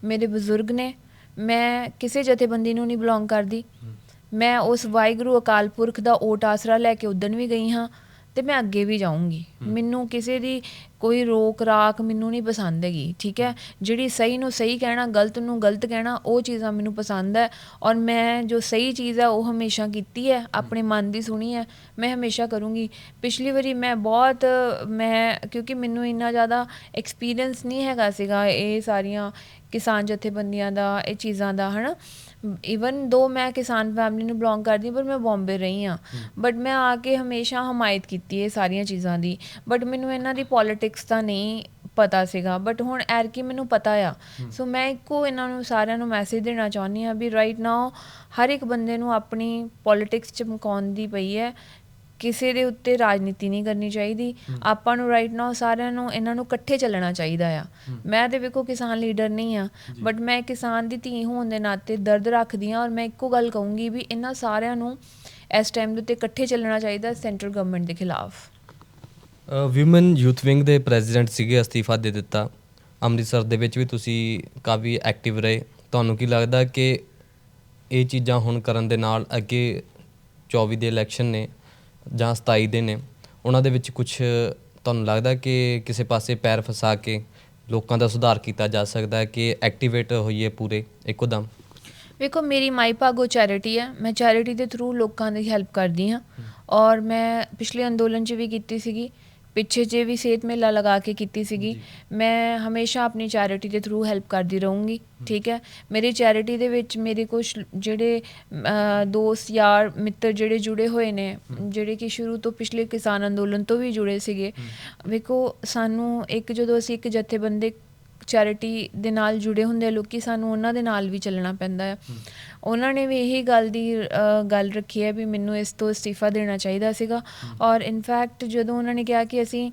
ਮੇਰੇ ਬਜ਼ੁਰਗ ਨੇ। ਮੈਂ ਕਿਸੇ ਜਥੇਬੰਦੀ ਨੂੰ ਨਹੀਂ ਬਿਲੋਂਗ ਕਰਦੀ। ਮੈਂ ਉਸ ਵਾਹਿਗੁਰੂ ਅਕਾਲ ਪੁਰਖ ਦਾ ਓਟ ਆਸਰਾ ਲੈ ਕੇ ਉਦਣ ਵੀ ਗਈ ਹਾਂ ਤੇ ਮੈਂ ਅੱਗੇ ਵੀ ਜਾਊਂਗੀ। ਮੈਨੂੰ ਕਿਸੇ ਦੀ ਕੋਈ ਰੋਕ ਰਾਕ ਮੈਨੂੰ ਨਹੀਂ ਪਸੰਦ ਹੈਗੀ ਠੀਕ ਹੈ? ਜਿਹੜੀ ਸਹੀ ਨੂੰ ਸਹੀ ਕਹਿਣਾ ਗਲਤ ਨੂੰ ਗਲਤ ਕਹਿਣਾ ਉਹ ਚੀਜ਼ਾਂ ਮੈਨੂੰ ਪਸੰਦ ਹੈ। ਔਰ ਮੈਂ ਜੋ ਸਹੀ ਚੀਜ਼ ਹੈ ਉਹ ਹਮੇਸ਼ਾ ਕੀਤੀ ਹੈ ਆਪਣੇ ਮਨ ਦੀ ਸੁਣੀ ਹੈ ਮੈਂ ਹਮੇਸ਼ਾ ਕਰੂੰਗੀ। ਪਿਛਲੀ ਵਾਰੀ ਮੈਂ ਬਹੁਤ ਮੈਂ ਕਿਉਂਕਿ ਮੈਨੂੰ ਇੰਨਾ ਜ਼ਿਆਦਾ ਐਕਸਪੀਰੀਅੰਸ ਨਹੀਂ ਹੈਗਾ ਸੀਗਾ ਇਹ ਸਾਰੀਆਂ ਕਿਸਾਨ ਜਥੇਬੰਦੀਆਂ ਦਾ ਇਹ ਚੀਜ਼ਾਂ ਦਾ ਹਨਾ? ਇਵਨ ਦੋ ਮੈਂ ਕਿਸਾਨ ਫੈਮਿਲੀ ਨੂੰ ਬਿਲੋਂਗ ਕਰਦੀ ਹਾਂ, ਪਰ ਮੈਂ ਬੰਬੇ ਰਹੀ ਹਾਂ। ਬਟ ਮੈਂ ਆ ਕੇ ਹਮੇਸ਼ਾ ਹਮਾਇਤ ਕੀਤੀ ਹੈ ਇਹ ਸਾਰੀਆਂ ਚੀਜ਼ਾਂ ਦੀ। ਬਟ ਮੈਨੂੰ ਇਹਨਾਂ ਦੀ ਪੋਲਿਟਿਕਸ ਤਾਂ ਨਹੀਂ ਪਤਾ ਸੀਗਾ ਬਟ ਹੁਣ ਐਰਕੀ ਮੈਨੂੰ ਪਤਾ ਆ। ਸੋ ਮੈਂ ਇੱਕੋ ਇਹਨਾਂ ਨੂੰ ਸਾਰਿਆਂ ਨੂੰ ਮੈਸੇਜ ਦੇਣਾ ਚਾਹੁੰਦੀ ਹਾਂ ਵੀ ਰਾਈਟ ਨਾਓ ਹਰ ਇੱਕ ਬੰਦੇ ਨੂੰ ਆਪਣੀ ਪੋਲਿਟਿਕਸ ਚਮਕਾਉਣ ਦੀ ਪਈ ਹੈ। ਕਿਸੇ ਦੇ ਉੱਤੇ ਰਾਜਨੀਤੀ ਨਹੀਂ ਕਰਨੀ ਚਾਹੀਦੀ। ਆਪਾਂ ਨੂੰ ਰਾਈਟ ਨਾਓ ਸਾਰਿਆਂ ਨੂੰ ਇਹਨਾਂ ਨੂੰ ਇਕੱਠੇ ਚੱਲਣਾ ਚਾਹੀਦਾ ਆ। ਮੈਂ ਤੇ ਵੇਖੋ ਕਿਸਾਨ ਲੀਡਰ ਨਹੀਂ ਆ ਬਟ ਮੈਂ ਕਿਸਾਨ ਦੀ ਧੀ ਹੋਣ ਦੇ ਨਾਤੇ ਦਰਦ ਰੱਖਦੀ ਆ ਔਰ ਮੈਂ ਇੱਕੋ ਗੱਲ ਕਹੂੰਗੀ ਵੀ ਇਹਨਾਂ ਸਾਰਿਆਂ ਨੂੰ ਇਸ ਟਾਈਮ ਦੇ ਉੱਤੇ ਇਕੱਠੇ ਚੱਲਣਾ ਚਾਹੀਦਾ ਸੈਂਟਰ ਗਵਰਨਮੈਂਟ ਦੇ ਖਿਲਾਫ। ਵਿਮਨ ਯੂਥ ਵਿੰਗ ਦੇ ਪ੍ਰੈਜ਼ੀਡੈਂਟ ਸੀਗੇ ਅਸਤੀਫਾ ਦੇ ਦਿੱਤਾ। ਅੰਮ੍ਰਿਤਸਰ ਦੇ ਵਿੱਚ ਵੀ ਤੁਸੀਂ ਕਾਫੀ ਐਕਟਿਵ ਰਹੇ। ਤੁਹਾਨੂੰ ਕੀ ਲੱਗਦਾ ਕਿ ਇਹ ਚੀਜ਼ਾਂ ਹੁਣ ਕਰਨ ਦੇ ਨਾਲ ਅੱਗੇ 24 ਦੇ ਇਲੈਕਸ਼ਨ ਨੇ ਜਾਂ 27 ਦੇ ਨੇ ਉਹਨਾਂ ਦੇ ਵਿੱਚ ਕੁਝ ਤੁਹਾਨੂੰ ਲੱਗਦਾ ਕਿ ਕਿਸੇ ਪਾਸੇ ਪੈਰ ਫਸਾ ਕੇ ਲੋਕਾਂ ਦਾ ਸੁਧਾਰ ਕੀਤਾ ਜਾ ਸਕਦਾ ਹੈ ਕਿ ਐਕਟੀਵੇਟ ਹੋਈਏ ਪੂਰੇ ਇੱਕੋਦਮ? ਵੇਖੋ ਮੇਰੀ ਮਾਈ ਭਾਗੋ ਚੈਰਿਟੀ ਹੈ। ਮੈਂ ਚੈਰਿਟੀ ਦੇ ਥਰੂ ਲੋਕਾਂ ਦੀ ਹੈਲਪ ਕਰਦੀ ਹਾਂ। ਔਰ ਮੈਂ ਪਿਛਲੇ ਅੰਦੋਲਨ 'ਚ ਵੀ ਕੀਤੀ ਸੀਗੀ। ਪਿੱਛੇ ਜੇ ਵੀ ਸਿਹਤ ਮੇਲਾ ਲਗਾ ਕੇ ਕੀਤੀ ਸੀਗੀ ਮੈਂ ਹਮੇਸ਼ਾ ਆਪਣੀ ਚੈਰਿਟੀ ਦੇ ਥਰੂ ਹੈਲਪ ਕਰਦੀ ਰਹੂੰਗੀ ਠੀਕ ਹੈ? ਮੇਰੀ ਚੈਰਿਟੀ ਦੇ ਵਿੱਚ ਮੇਰੇ ਕੁਝ ਜਿਹੜੇ ਦੋਸਤ ਯਾਰ ਮਿੱਤਰ ਜਿਹੜੇ ਜੁੜੇ ਹੋਏ ਨੇ ਜਿਹੜੇ ਕਿ ਸ਼ੁਰੂ ਤੋਂ ਪਿਛਲੇ ਕਿਸਾਨ ਅੰਦੋਲਨ ਤੋਂ ਵੀ ਜੁੜੇ ਸੀਗੇ ਵੇਖੋ ਸਾਨੂੰ ਇੱਕ ਜਦੋਂ ਅਸੀਂ ਇੱਕ ਜਥੇਬੰਦੀ ਚੈਰਿਟੀ ਦੇ ਨਾਲ ਜੁੜੇ ਹੁੰਦੇ ਆ, ਲੋਕੀ ਸਾਨੂੰ ਉਹਨਾਂ ਦੇ ਨਾਲ ਵੀ ਚੱਲਣਾ ਪੈਂਦਾ ਹੈ ਉਹਨਾਂ ਨੇ ਵੀ ਇਹੀ ਗੱਲ ਦੀ ਗੱਲ ਰੱਖੀ ਹੈ ਵੀ ਮੈਨੂੰ ਇਸ ਤੋਂ ਅਸਤੀਫਾ ਦੇਣਾ ਚਾਹੀਦਾ ਸੀਗਾ। ਔਰ ਇਨਫੈਕਟ ਜਦੋਂ ਉਹਨਾਂ ਨੇ ਕਿਹਾ ਕਿ ਅਸੀਂ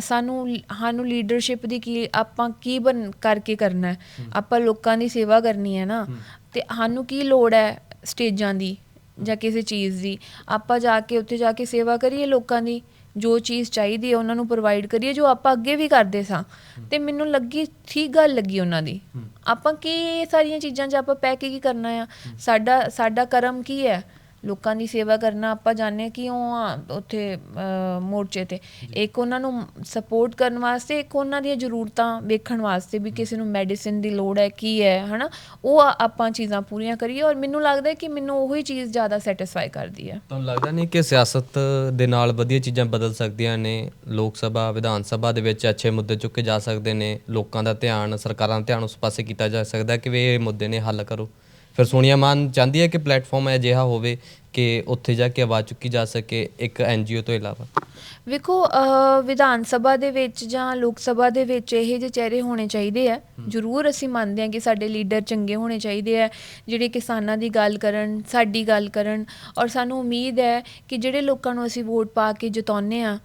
ਸਾਨੂੰ ਸਾਨੂੰ ਲੀਡਰਸ਼ਿਪ ਦੀ ਕੀ, ਆਪਾਂ ਕੀ ਬਣ, ਕਰਕੇ ਕਰਨਾ ਹੈ? ਆਪਾਂ ਲੋਕਾਂ ਦੀ ਸੇਵਾ ਕਰਨੀ ਹੈ ਨਾ। ਤੇ ਸਾਨੂੰ ਕੀ ਲੋੜ ਹੈ ਸਟੇਜਾਂ ਦੀ ਜਾਂ ਕਿਸੇ ਚੀਜ਼ ਦੀ? ਆਪਾਂ ਜਾ ਕੇ, ਉੱਥੇ ਜਾ ਕੇ ਸੇਵਾ ਕਰੀਏ ਲੋਕਾਂ ਦੀ? ਜੋ ਚੀਜ਼ ਚਾਹੀਦੀ ਹੈ ਉਹਨਾਂ ਨੂੰ ਪ੍ਰੋਵਾਈਡ ਕਰੀਏ ਜੋ ਆਪਾਂ ਅੱਗੇ ਵੀ ਕਰਦੇ ਸਾਂ। ਤੇ ਮੈਨੂੰ ਲੱਗੀ ਠੀਕ ਗੱਲ ਲੱਗੀ ਉਹਨਾਂ ਦੀ। ਆਪਾਂ ਕੀ ਇਹ ਸਾਰੀਆਂ ਚੀਜ਼ਾਂ 'ਚ ਆਪਾਂ ਪੈ ਕੇ ਕੀ ਕਰਨਾ ਆ? ਸਾਡਾ ਸਾਡਾ ਕਰਮ ਕੀ ਹੈ? ਲੋਕਾਂ ਦੀ ਸੇਵਾ ਕਰਨਾ ਆਪਾਂ ਜਾਣਦੇ ਕਿਉਂ ਆ ਉੱਥੇ ਅ, ਮੋਰਚੇ ਤੇ। ਇੱਕ ਉਹਨਾਂ ਨੂੰ ਸਪੋਰਟ ਕਰਨ ਵਾਸਤੇ ਇੱਕ ਉਹਨਾਂ ਦੀਆਂ ਜ਼ਰੂਰਤਾਂ ਵੇਖਣ ਵਾਸਤੇ ਵੀ ਕਿਸੇ ਨੂੰ ਮੈਡੀਸਿਨ ਦੀ ਲੋੜ ਹੈ ਕੀ ਹੈ ਹਨਾ? ਉਹ ਆ- ਆਪਾਂ ਚੀਜ਼ਾਂ ਪੂਰੀਆਂ ਕਰੀਏ ਔਰ ਮੈਨੂੰ ਲੱਗਦਾ ਹੈ ਕਿ ਮੈਨੂੰ ਉਹੀ ਚੀਜ਼ ਜ਼ਿਆਦਾ ਸੈਟੀਸਫਾਈ ਕਰਦੀ ਹੈ। ਤੁਹਾਨੂੰ ਲੱਗਦਾ ਨਹੀਂ ਕਿ ਸਿਆਸਤ ਦੇ ਨਾਲ ਵਧੀਆ ਚੀਜ਼ਾਂ ਬਦਲ ਸਕਦੀਆਂ ਨੇ? ਲੋਕ ਸਭਾ ਵਿਧਾਨ ਸਭਾ ਦੇ ਵਿੱਚ ਅੱਛੇ ਮੁੱਦੇ ਚੁੱਕੇ ਜਾ ਸਕਦੇ ਨੇ। ਲੋਕਾਂ ਦਾ ਧਿਆਨ ਸਰਕਾਰਾਂ ਦਾ ਧਿਆਨ ਉਸ ਪਾਸੇ ਕੀਤਾ ਜਾ ਸਕਦਾ ਕਿ ਵੀ ਇਹ ਮੁੱਦੇ ਨੇ ਹੱਲ ਕਰੋ। ਫਿਰ ਸੋਨੀਆ ਮਾਨ ਚਾਹੁੰਦੀ ਹੈ ਕਿ ਪਲੇਟਫਾਰਮ ਅਜਿਹਾ ਹੋਵੇ ਕਿ ਉੱਥੇ ਜਾ ਕੇ ਆਵਾਜ਼ ਚੁੱਕੀ ਜਾ ਸਕੇ ਇੱਕ ਐਨਜੀਓ ਤੋਂ ਇਲਾਵਾ? ਵੇਖੋ ਅਹ, ਵਿਧਾਨ ਸਭਾ ਦੇ ਵਿੱਚ ਜਾਂ ਲੋਕ ਸਭਾ ਦੇ ਵਿੱਚ ਇਹ ਜਿਹੇ ਚਿਹਰੇ ਹੋਣੇ ਚਾਹੀਦੇ ਆ। ਜ਼ਰੂਰ ਅਸੀਂ ਮੰਨਦੇ ਹਾਂ ਕਿ ਸਾਡੇ ਲੀਡਰ ਚੰਗੇ ਹੋਣੇ ਚਾਹੀਦੇ ਆ ਜਿਹੜੇ ਕਿਸਾਨਾਂ ਦੀ ਗੱਲ ਕਰਨ ਸਾਡੀ ਗੱਲ ਕਰਨ। ਔਰ ਸਾਨੂੰ ਉਮੀਦ ਹੈ ਕਿ ਜਿਹੜੇ ਲੋਕਾਂ ਨੂੰ ਅਸੀਂ ਵੋਟ ਪਾ ਕੇ ਜਿਤਾਉਂਦੇ ਆ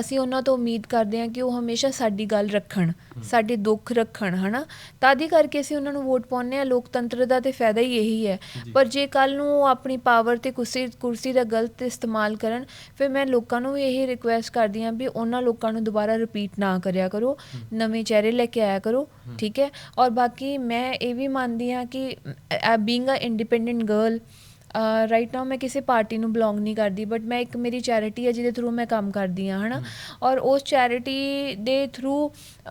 ਅਸੀਂ ਉਹਨਾਂ ਤੋਂ ਉਮੀਦ ਕਰਦੇ ਹਾਂ ਕਿ ਉਹ ਹਮੇਸ਼ਾ ਸਾਡੀ ਗੱਲ ਰੱਖਣ ਸਾਡੇ ਦੁੱਖ ਰੱਖਣ ਹਨਾ? ਤਾਦੀ ਕਰਕੇ ਅਸੀਂ ਉਹਨਾਂ ਨੂੰ ਵੋਟ ਪਾਉਂਦੇ ਆ ਲੋਕਤੰਤਰ ਦਾ ਤੇ ਫਾਇਦਾ ਹੀ ਇਹੀ ਹੈ। ਪਰ ਜੇ ਕੱਲ ਨੂੰ ਉਹ ਆਪਣੀ ਪਾਵਰ ਤੇ ਕੁਰਸੀ ਕੁਰਸੀ ਦਾ ਗਲਤ ਇਸਤੇਮਾਲ ਕਰਨ ਫਿਰ ਮੈਂ ਲੋਕਾਂ ਨੂੰ ਵੀ ਇਹ ਰਿਕੁਐਸਟ ਕਰਦੀ ਹਾਂ ਵੀ ਉਹਨਾਂ ਲੋਕਾਂ ਨੂੰ ਦੁਬਾਰਾ ਰਿਪੀਟ ਨਾ ਕਰਿਆ ਕਰੋ। ਨਵੇਂ ਚਿਹਰੇ ਲੈ ਕੇ ਆਇਆ ਕਰੋ ਠੀਕ ਹੈ? ਔਰ ਬਾਕੀ ਮੈਂ ਇਹ ਵੀ ਮੰਨਦੀ ਹਾਂ ਕਿ being uh independent girl right now ਮੈਂ ਕਿਸੇ ਪਾਰਟੀ ਨੂੰ ਬਿਲੋਂਗ ਨਹੀਂ ਕਰਦੀ ਬਟ ਮੈਂ ਇੱਕ ਮੇਰੀ ਚੈਰਿਟੀ ਹੈ ਜਿਹਦੇ ਥਰੂ ਮੈਂ ਕੰਮ ਕਰਦੀ ਹਾਂ ਹਨਾ? ਔਰ ਉਸ ਚੈਰਿਟੀ ਦੇ ਥਰੂ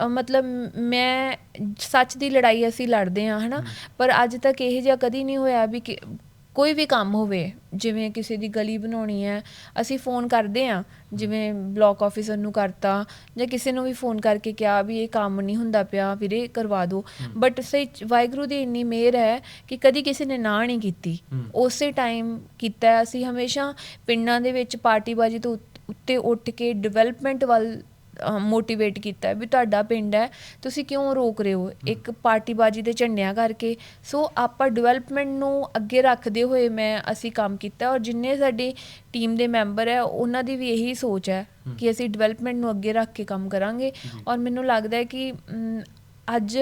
ਮਤਲਬ ਮੈਂ ਸੱਚ ਦੀ ਲੜਾਈ ਅਸੀਂ ਲੜਦੇ ਹਾਂ ਹਨਾ? ਪਰ ਅੱਜ ਤੱਕ ਇਹ ਜਿਹਾ ਕਦੀ ਨਹੀਂ ਹੋਇਆ ਵੀ ਕਿ ਕੋਈ ਵੀ ਕੰਮ ਹੋਵੇ ਜਿਵੇਂ ਕਿਸੇ ਦੀ ਗਲੀ ਬਣਾਉਣੀ ਹੈ ਅਸੀਂ ਫੋਨ ਕਰਦੇ ਆ ਜਿਵੇਂ ਬਲਾਕ ਆਫੀਸਰ ਨੂੰ ਕਰਤਾ ਜਾਂ ਕਿਸੇ ਨੂੰ ਵੀ ਫੋਨ ਕਰਕੇ ਕਿਹਾ ਵੀ ਇਹ ਕੰਮ ਨਹੀਂ ਹੁੰਦਾ ਪਿਆ ਵੀਰੇ ਕਰਵਾ ਦਿਓ। ਬਟ ਸਹੀ ਵਾਹਿਗੁਰੂ ਦੀ ਇੰਨੀ ਮਿਹਰ ਹੈ ਕਿ ਕਦੀ ਕਿਸੇ ਨੇ ਨਾ ਨਹੀਂ ਕੀਤੀ। ਉਸੇ ਟਾਈਮ ਕੀਤਾ। ਅਸੀਂ ਹਮੇਸ਼ਾ ਪਿੰਡਾਂ ਦੇ ਵਿੱਚ ਪਾਰਟੀਬਾਜ਼ੀ ਤੋਂ ਉੱਤੇ ਉੱਠ ਕੇ ਡਿਵੈਲਪਮੈਂਟ ਵੱਲ ਮੋਟੀਵੇਟ ਕੀਤਾ ਹੈ ਵੀ ਤੁਹਾਡਾ ਪਿੰਡ ਹੈ ਤੁਸੀਂ ਕਿਉਂ ਰੋਕ ਰਹੇ ਹੋ? ਇੱਕ ਪਾਰਟੀਬਾਜ਼ੀ ਦੇ ਝੰਡਿਆਂ ਕਰਕੇ। ਸੋ ਆਪਾਂ ਡਿਵੈਲਪਮੈਂਟ ਨੂੰ ਅੱਗੇ ਰੱਖਦੇ ਹੋਏ ਮੈਂ ਅਸੀਂ ਕੰਮ ਕੀਤਾ ਔਰ ਜਿੰਨੇ ਸਾਡੀ ਟੀਮ ਦੇ ਮੈਂਬਰ ਹੈ ਉਹਨਾਂ ਦੀ ਵੀ ਇਹੀ ਸੋਚ ਹੈ ਕਿ ਅਸੀਂ ਡਿਵੈਲਪਮੈਂਟ ਨੂੰ ਅੱਗੇ ਰੱਖ ਕੇ ਕੰਮ ਕਰਾਂਗੇ। ਔਰ ਮੈਨੂੰ ਲੱਗਦਾ ਹੈ ਕਿ ਅੱਜ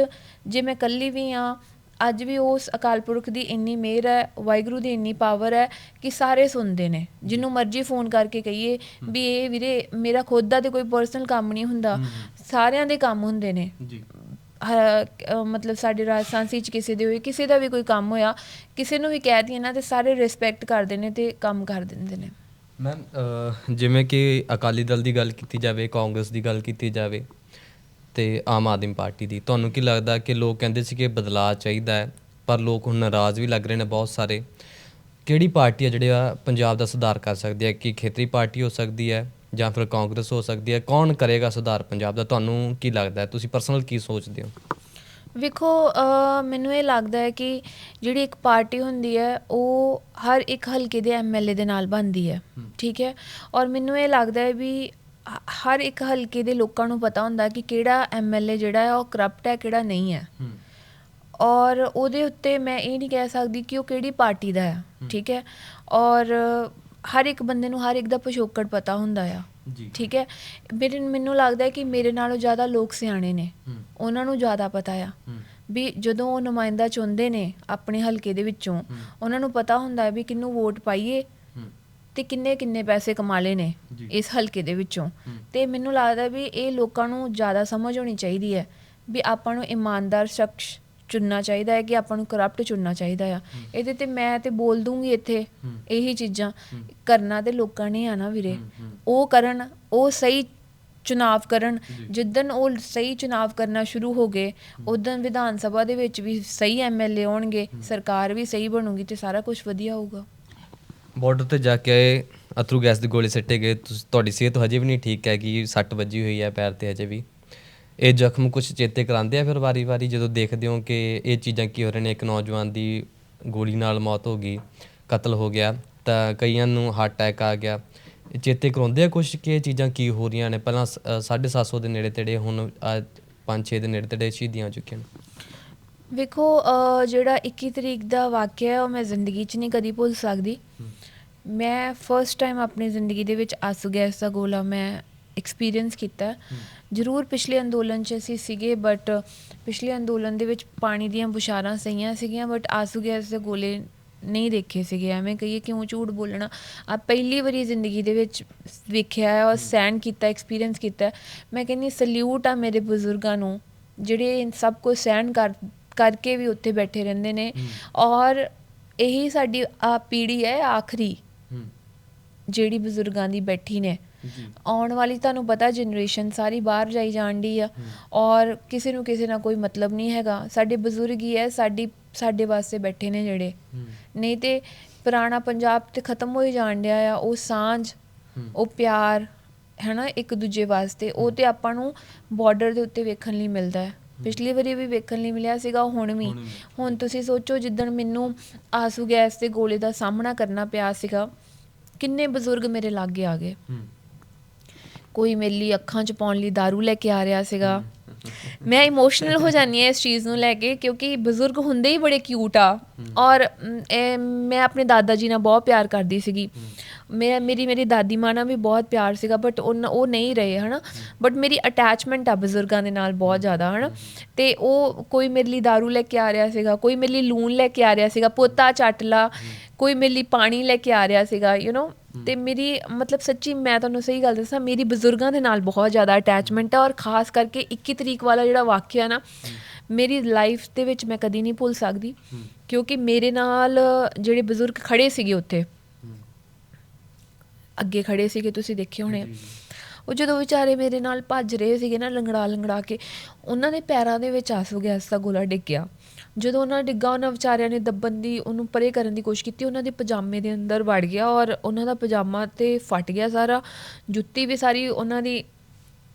ਜੇ ਮੈਂ ਇਕੱਲੀ ਵੀ ਆ ਅੱਜ ਵੀ ਉਸ ਅਕਾਲ ਪੁਰਖ ਦੀ ਇੰਨੀ ਮਿਹਰ ਹੈ ਵਾਹਿਗੁਰੂ ਦੀ ਇੰਨੀ ਪਾਵਰ ਹੈ ਕਿ ਸਾਰੇ ਸੁਣਦੇ ਨੇ। ਜਿਹਨੂੰ ਮਰਜ਼ੀ ਫੋਨ ਕਰਕੇ ਕਹੀਏ ਵੀ ਇਹ ਵੀਰੇ ਮੇਰਾ ਖੁਦ ਦਾ ਤੇ ਕੋਈ ਪਰਸਨਲ ਕੰਮ ਨਹੀਂ ਹੁੰਦਾ ਸਾਰਿਆਂ ਦੇ ਕੰਮ ਹੁੰਦੇ ਨੇ। ਜੀ। ਮਤਲਬ ਸਾਡੇ ਰਾਜਸਥਾਨ ਸੀ ਚ ਕਿਸੇ ਦੇ ਹੋਏ ਕਿਸੇ ਦਾ ਵੀ ਕੋਈ ਕੰਮ ਹੋਇਆ ਕਿਸੇ ਨੂੰ ਵੀ ਕਹਿ ਦਈਏ ਨਾ ਤੇ ਸਾਰੇ ਰਿਸਪੈਕਟ ਕਰਦੇ ਨੇ ਤੇ ਕੰਮ ਕਰ ਦਿੰਦੇ ਨੇ। ਮੈਮ ਜਿਵੇਂ ਕਿ ਅਕਾਲੀ ਦਲ ਦੀ ਗੱਲ ਕੀਤੀ ਜਾਵੇ ਕਾਂਗਰਸ ਦੀ ਗੱਲ ਕੀਤੀ ਜਾਵੇ ਤੇ ਆਮ ਆਦਮੀ ਪਾਰਟੀ ਦੀ। ਤੁਹਾਨੂੰ ਕੀ ਲੱਗਦਾ ਕਿ ਲੋਕ ਕਹਿੰਦੇ ਸੀ ਕਿ ਬਦਲਾਅ ਚਾਹੀਦਾ ਹੈ ਪਰ ਲੋਕ ਹੁਣ ਨਾਰਾਜ਼ ਵੀ ਲੱਗ ਰਹੇ ਨੇ ਬਹੁਤ ਸਾਰੇ। ਕਿਹੜੀ ਪਾਰਟੀ ਹੈ ਜਿਹੜੀ ਆ ਪੰਜਾਬ ਦਾ ਸੁਧਾਰ ਕਰ ਸਕਦੀ ਹੈ? ਕਿ ਖੇਤਰੀ ਪਾਰਟੀ ਹੋ ਸਕਦੀ ਹੈ ਜਾਂ ਫਿਰ ਕਾਂਗਰਸ ਹੋ ਸਕਦੀ ਹੈ? ਕੌਣ ਕਰੇਗਾ ਸੁਧਾਰ ਪੰਜਾਬ ਦਾ? ਤੁਹਾਨੂੰ ਕੀ ਲੱਗਦਾ ਹੈ? ਤੁਸੀਂ ਪਰਸਨਲ ਕੀ ਸੋਚਦੇ ਹੋ? ਵੇਖੋ ਮੈਨੂੰ ਇਹ ਲੱਗਦਾ ਹੈ ਕਿ ਜਿਹੜੀ ਇੱਕ ਪਾਰਟੀ ਹੁੰਦੀ ਹੈ ਉਹ ਹਰ ਇੱਕ ਹਲਕੇ ਦੇ ਐਮਐਲਏ ਦੇ ਨਾਲ ਬਣਦੀ ਹੈ। ਠੀਕ ਹੈ? ਔਰ ਮੈਨੂੰ ਇਹ ਲੱਗਦਾ ਹੈ ਵੀ ਹਰ ਇੱਕ ਹਲਕੇ ਦੇ ਲੋਕਾਂ ਨੂੰ ਪਤਾ ਹੁੰਦਾ ਕਿ ਕਿਹੜਾ ਐਮਐਲਏ ਜਿਹੜਾ ਹੈ ਉਹ ਕਰਪਟ ਹੈ ਕਿਹੜਾ ਨਹੀਂ ਹੈ। ਔਰ ਉਹਦੇ ਉੱਤੇ ਮੈਂ ਇਹ ਨਹੀਂ ਕਹਿ ਸਕਦੀ ਕਿ ਉਹ ਕਿਹੜੀ ਪਾਰਟੀ ਦਾ ਹੈ ਠੀਕ ਹੈ? ਔਰ ਹਰ ਇੱਕ ਬੰਦੇ ਨੂੰ ਹਰ ਇੱਕ ਦਾ ਪਿਛੋਕੜ ਪਤਾ ਹੁੰਦਾ ਆ ਜੀ। ਠੀਕ ਹੈ? ਮੇਰੇ ਮੈਨੂੰ ਲੱਗਦਾ ਹੈ ਕਿ ਮੇਰੇ ਨਾਲੋਂ ਜ਼ਿਆਦਾ ਲੋਕ ਸਿਆਣੇ ਨੇ। ਉਹਨਾਂ ਨੂੰ ਜ਼ਿਆਦਾ ਪਤਾ ਆ। ਵੀ ਜਦੋਂ ਉਹ ਨੁਮਾਇੰਦਾ ਚੁਣਦੇ ਨੇ ਆਪਣੇ ਹਲਕੇ ਦੇ ਵਿੱਚੋਂ ਉਹਨਾਂ ਨੂੰ ਪਤਾ ਹੁੰਦਾ ਹੈ ਵੀ ਕਿਹਨੂੰ ਵੋਟ ਪਾਈਏ ਤੇ ਕਿੰਨੇ ਕਿੰਨੇ ਪੈਸੇ ਕਮਾ ਲਏ ਨੇ। ਇਸ ਹਲਕੇ ਦੇ ਵਿੱਚੋਂ। ਤੇ ਮੈਨੂੰ ਲੱਗਦਾ ਵੀ ਇਹ ਲੋਕਾਂ ਨੂੰ ਜ਼ਿਆਦਾ ਸਮਝ ਹੋਣੀ ਚਾਹੀਦੀ ਹੈ ਵੀ ਆਪਾਂ ਨੂੰ ਇਮਾਨਦਾਰ ਸ਼ਖਸ ਚੁਣਨਾ ਚਾਹੀਦਾ ਹੈ ਕਿ ਆਪਾਂ ਨੂੰ ਕਰਪਟ ਚੁਣਨਾ ਚਾਹੀਦਾ ਆ। ਇਹਦੇ ਤੇ ਮੈਂ ਤੇ ਬੋਲ ਦੂੰਗੀ ਇੱਥੇ ਇਹੀ ਚੀਜ਼ਾਂ। ਕਰਨਾ ਤੇ ਲੋਕਾਂ ਨੇ ਆ ਨਾ ਵੀਰੇ। ਉਹ ਕਰਨ ਉਹ ਸਹੀ ਚੁਣਾਵ ਕਰਨ। ਜਿੱਦਨ ਉਹ ਸਹੀ ਚੁਣਾਵ ਕਰਨਾ ਸ਼ੁਰੂ ਹੋ ਗਏ ਉਦੋਂ ਵਿਧਾਨ ਸਭਾ ਦੇ ਵਿੱਚ ਵੀ ਸਹੀ ਐਮਐਲਏ ਆਉਣਗੇ ਸਰਕਾਰ ਵੀ ਸਹੀ ਬਣੂਗੀ ਤੇ ਸਾਰਾ ਕੁਝ ਵਧੀਆ ਹੋਊਗਾ। ਬਾਰਡਰ ਤੇ ਜਾ ਕੇ ਆਏ ਅਥਰੂ ਗੈਸ ਦੇ ਗੋਲੇ ਸਿੱਟੇ ਗਏ। ਤੁਸੀਂ ਤੁਹਾਡੀ ਸਿਹਤ ਹਜੇ ਵੀ ਨਹੀਂ ਠੀਕ ਹੈ ਕਿ ਸੱਟ ਵੱਜੀ ਹੋਈ ਹੈ ਪੈਰ ਤੇ ਹਜੇ ਵੀ। ਇਹ ਜ਼ਖਮ ਕੁਝ ਚੇਤੇ ਕਰਾਉਂਦੇ ਆ ਫਿਰ ਵਾਰੀ-ਵਾਰੀ ਜਦੋਂ ਦੇਖਦੇ ਹੋ ਕਿ ਇਹ ਚੀਜ਼ਾਂ ਕੀ ਹੋ ਰਹੀਆਂ ਨੇ? ਇੱਕ ਨੌਜਵਾਨ ਦੀ ਗੋਲੀ ਨਾਲ ਮੌਤ ਹੋ ਗਈ ਕਤਲ ਹੋ ਗਿਆ ਤਾਂ ਕਈਆਂ ਨੂੰ ਹਾਰਟ ਅਟੈਕ ਆ ਗਿਆ। ਇਹ ਚੇਤੇ ਕਰਾਉਂਦੇ ਆ ਕੁਝ ਕਿ ਇਹ ਚੀਜ਼ਾਂ ਕੀ ਹੋ ਰਹੀਆਂ ਨੇ? ਪਹਿਲਾਂ ਸ- ਅ, 750 ਦੇ ਨੇੜੇ ਤੇੜੇ ਹੁਣ 5-6 ਦੇ ਨੇੜੇ ਤੇੜੇ ਸ਼ਹੀਦੀਆਂ ਹੋ ਚੁੱਕੀਆਂ ਨੇ। ਵੇਖੋ ਅ, ਜਿਹੜਾ 21 ਤਰੀਕ ਦਾ ਵਾਕਿਆ ਹੈ ਉਹ ਮੈਂ ਜ਼ਿੰਦਗੀ 'ਚ ਨਹੀਂ ਕਦੀ ਭੁੱਲ ਸਕਦੀ ਮੈਂ ਫਰਸਟ ਟਾਈਮ ਆਪਣੀ ਜ਼ਿੰਦਗੀ ਦੇ ਵਿੱਚ ਆਸੂ ਗੈਸ ਦਾ ਗੋਲਾ ਮੈਂ ਐਕਸਪੀਰੀਅੰਸ ਕੀਤਾ ਹੈ। ਜ਼ਰੂਰ ਪਿਛਲੇ ਅੰਦੋਲਨ 'ਚ ਅਸੀਂ ਸੀਗੇ ਬਟ ਪਿਛਲੇ ਅੰਦੋਲਨ ਦੇ ਵਿੱਚ ਪਾਣੀ ਦੀਆਂ ਬੁਸ਼ਾਰਾਂ ਸਹੀਆਂ ਸੀਗੀਆਂ ਬਟ ਆਸੂ ਗੈਸ ਦੇ ਗੋਲੇ ਨਹੀਂ ਦੇਖੇ ਸੀਗੇ ਐਵੇਂ ਕਹੀਏ ਕਿਉਂ ਝੂਠ ਬੋਲਣਾ ਆ ਪਹਿਲੀ ਵਾਰੀ ਜ਼ਿੰਦਗੀ ਦੇ ਵਿੱਚ ਵੇਖਿਆ ਹੈ ਔਰ ਸਹਿਣ ਕੀਤਾ ਐਕਸਪੀਰੀਅੰਸ ਕੀਤਾ ਹੈ। ਮੈਂ ਕਹਿੰਦੀ ਸਲੂਟ ਆ ਮੇਰੇ ਬਜ਼ੁਰਗਾਂ ਨੂੰ ਜਿਹੜੇ ਇਨ ਸਭ ਕੁਝ ਸਹਿਣ ਕਰ ਕਰਕੇ ਵੀ ਉੱਥੇ ਬੈਠੇ ਰਹਿੰਦੇ ਨੇ ਔਰ ਇਹੀ ਸਾਡੀ ਆ ਪੀੜ੍ਹੀ ਹੈ ਆਖਰੀ ਜਿਹੜੀ ਬਜ਼ੁਰਗਾਂ ਦੀ ਬੈਠੀ ਨੇ। ਆਉਣ ਵਾਲੀ ਤੁਹਾਨੂੰ ਪਤਾ ਜਨਰੇਸ਼ਨ ਸਾਰੀ ਬਾਹਰ ਜਾਈ ਜਾਣ ਡਈ ਆ ਔਰ ਕਿਸੇ ਨੂੰ ਕਿਸੇ ਨਾਲ ਕੋਈ ਮਤਲਬ ਨਹੀਂ ਹੈਗਾ। ਸਾਡੇ ਬਜ਼ੁਰਗ ਹੀ ਹੈ ਸਾਡੀ ਸਾਡੇ ਵਾਸਤੇ ਬੈਠੇ ਨੇ ਜਿਹੜੇ। ਨਹੀਂ ਤੇ ਪੁਰਾਣਾ ਪੰਜਾਬ ਤੇ ਖਤਮ ਹੋਈ ਜਾਣ ਡਿਆ ਆ ਉਹ ਸਾਂਝ ਉਹ ਪਿਆਰ ਹੈਨਾ ਇੱਕ ਦੂਜੇ ਵਾਸਤੇ ਉਹ ਤੇ ਆਪਾਂ ਨੂੰ ਬਾਰਡਰ ਦੇ ਉੱਤੇ ਵੇਖਣ ਲਈ ਮਿਲਦਾ ਹੈ। ਪਿਛਲੀ ਵਾਰੀ ਵੀ ਵੇਖਣ ਲਈ ਮਿਲਿਆ ਸੀਗਾ ਹੁਣ ਵੀ। ਹੁਣ ਤੁਸੀਂ ਸੋਚੋ ਜਿੱਦਣ ਮੈਨੂੰ ਆਸੂ ਗੈਸ ਦੇ ਗੋਲੇ ਦਾ ਸਾਹਮਣਾ ਕਰਨਾ ਪਿਆ ਸੀਗਾ ਕਿੰਨੇ ਬਜ਼ੁਰਗ ਮੇਰੇ ਲਾਗੇ ਆ ਗਏ। ਕੋਈ ਮੇਰੇ ਲਈ ਅੱਖਾਂ 'ਚ ਪਾਉਣ ਲਈ दारू ਲੈ ਕੇ ਆ ਰਿਹਾ ਸੀਗਾ। ਮੈਂ ਇਮੋਸ਼ਨਲ ਹੋ ਜਾਂਦੀ ਹਾਂ ਇਸ ਚੀਜ਼ ਨੂੰ ਲੈ ਕੇ ਕਿਉਂਕਿ ਬਜ਼ੁਰਗ ਹੁੰਦੇ ਹੀ ਬੜੇ ਕਿਊਟ ਆ। ਔਰ ਮੈਂ ਆਪਣੇ ਦਾਦਾ ਜੀ ਨਾਲ ਬਹੁਤ ਪਿਆਰ ਕਰਦੀ ਸੀਗੀ। ਮੈਂ ਮੇਰੀ ਮੇਰੀ ਦਾਦੀ ਮਾਂ ਨਾਲ ਵੀ ਬਹੁਤ ਪਿਆਰ ਸੀਗਾ ਬਟ ਉਹ ਉਹ ਨਹੀਂ ਰਹੇ ਹਨਾ ਬਟ ਮੇਰੀ ਅਟੈਚਮੈਂਟ ਆ ਬਜ਼ੁਰਗਾਂ ਦੇ ਨਾਲ ਬਹੁਤ ਜ਼ਿਆਦਾ ਹਨਾ ਤੇ ਉਹ ਕੋਈ ਮੇਰੇ ਲਈ दारू ਲੈ ਕੇ ਆ ਰਿਹਾ ਸੀਗਾ ਕੋਈ ਮੇਰੇ ਲਈ ਲੂਣ ਲੈ ਕੇ ਆ ਰਿਹਾ ਸੀਗਾ ਪੋਤਾ ਚੱਟ ਲਾ ਕੋਈ ਮੇਰੇ ਲਈ ਪਾਣੀ ਲੈ ਕੇ ਆ ਰਿਹਾ ਸੀਗਾ ਯੂ نو ਤੇ ਮੇਰੀ ਮਤਲਬ ਸੱਚੀ ਮੈਂ ਤੁਹਾਨੂੰ ਸਹੀ ਗੱਲ ਦੱਸਾਂ ਮੇਰੀ ਬਜ਼ੁਰਗਾਂ ਦੇ ਨਾਲ ਬਹੁਤ ਜ਼ਿਆਦਾ ਅਟੈਚਮੈਂਟ ਹੈ ਔਰ ਖਾਸ ਕਰਕੇ 21 ਤਰੀਕ ਵਾਲਾ ਜਿਹੜਾ ਵਾਕਿਆ ਨਾ ਮੇਰੀ ਲਾਈਫ ਦੇ ਵਿੱਚ ਮੈਂ ਕਦੀ ਨਹੀਂ ਭੁੱਲ ਸਕਦੀ ਕਿਉਂਕਿ ਮੇਰੇ ਨਾਲ ਜਿਹੜੇ ਬਜ਼ੁਰਗ ਖੜੇ ਸੀਗੇ ਉੱਥੇ ਅੱਗੇ ਖੜੇ ਸੀਗੇ ਤੁਸੀਂ ਦੇਖੇ ਹੋਣੇ। ਉਹ ਜਦੋਂ ਵਿਚਾਰੇ ਮੇਰੇ ਨਾਲ ਭੱਜ ਰਹੇ ਸੀਗੇ ਨਾ ਲੰਗੜਾ ਲੰਗੜਾ ਕੇ ਉਹਨਾਂ ਦੇ ਪੈਰਾਂ ਦੇ ਵਿੱਚ ਆਸੂ ਗੈਸ ਦਾ ਗੋਲਾ ਡਿੱਗ ਗਿਆ। ਜਦੋਂ ਉਹਨਾਂ ਡਿੱਗਾ ਉਹਨਾਂ ਵਿਚਾਰਿਆਂ ਨੇ ਦੱਬਣ ਦੀ ਉਹਨੂੰ ਪਰੇ ਕਰਨ ਦੀ ਕੋਸ਼ਿਸ਼ ਕੀਤੀ ਉਹਨਾਂ ਦੇ ਪਜਾਮੇ ਦੇ ਅੰਦਰ ਵੜ ਗਿਆ ਔਰ ਉਹਨਾਂ ਦਾ ਪਜਾਮਾ ਤੇ ਫਟ ਗਿਆ ਸਾਰਾ। ਜੁੱਤੀ ਵੀ ਸਾਰੀ ਉਹਨਾਂ ਦੀ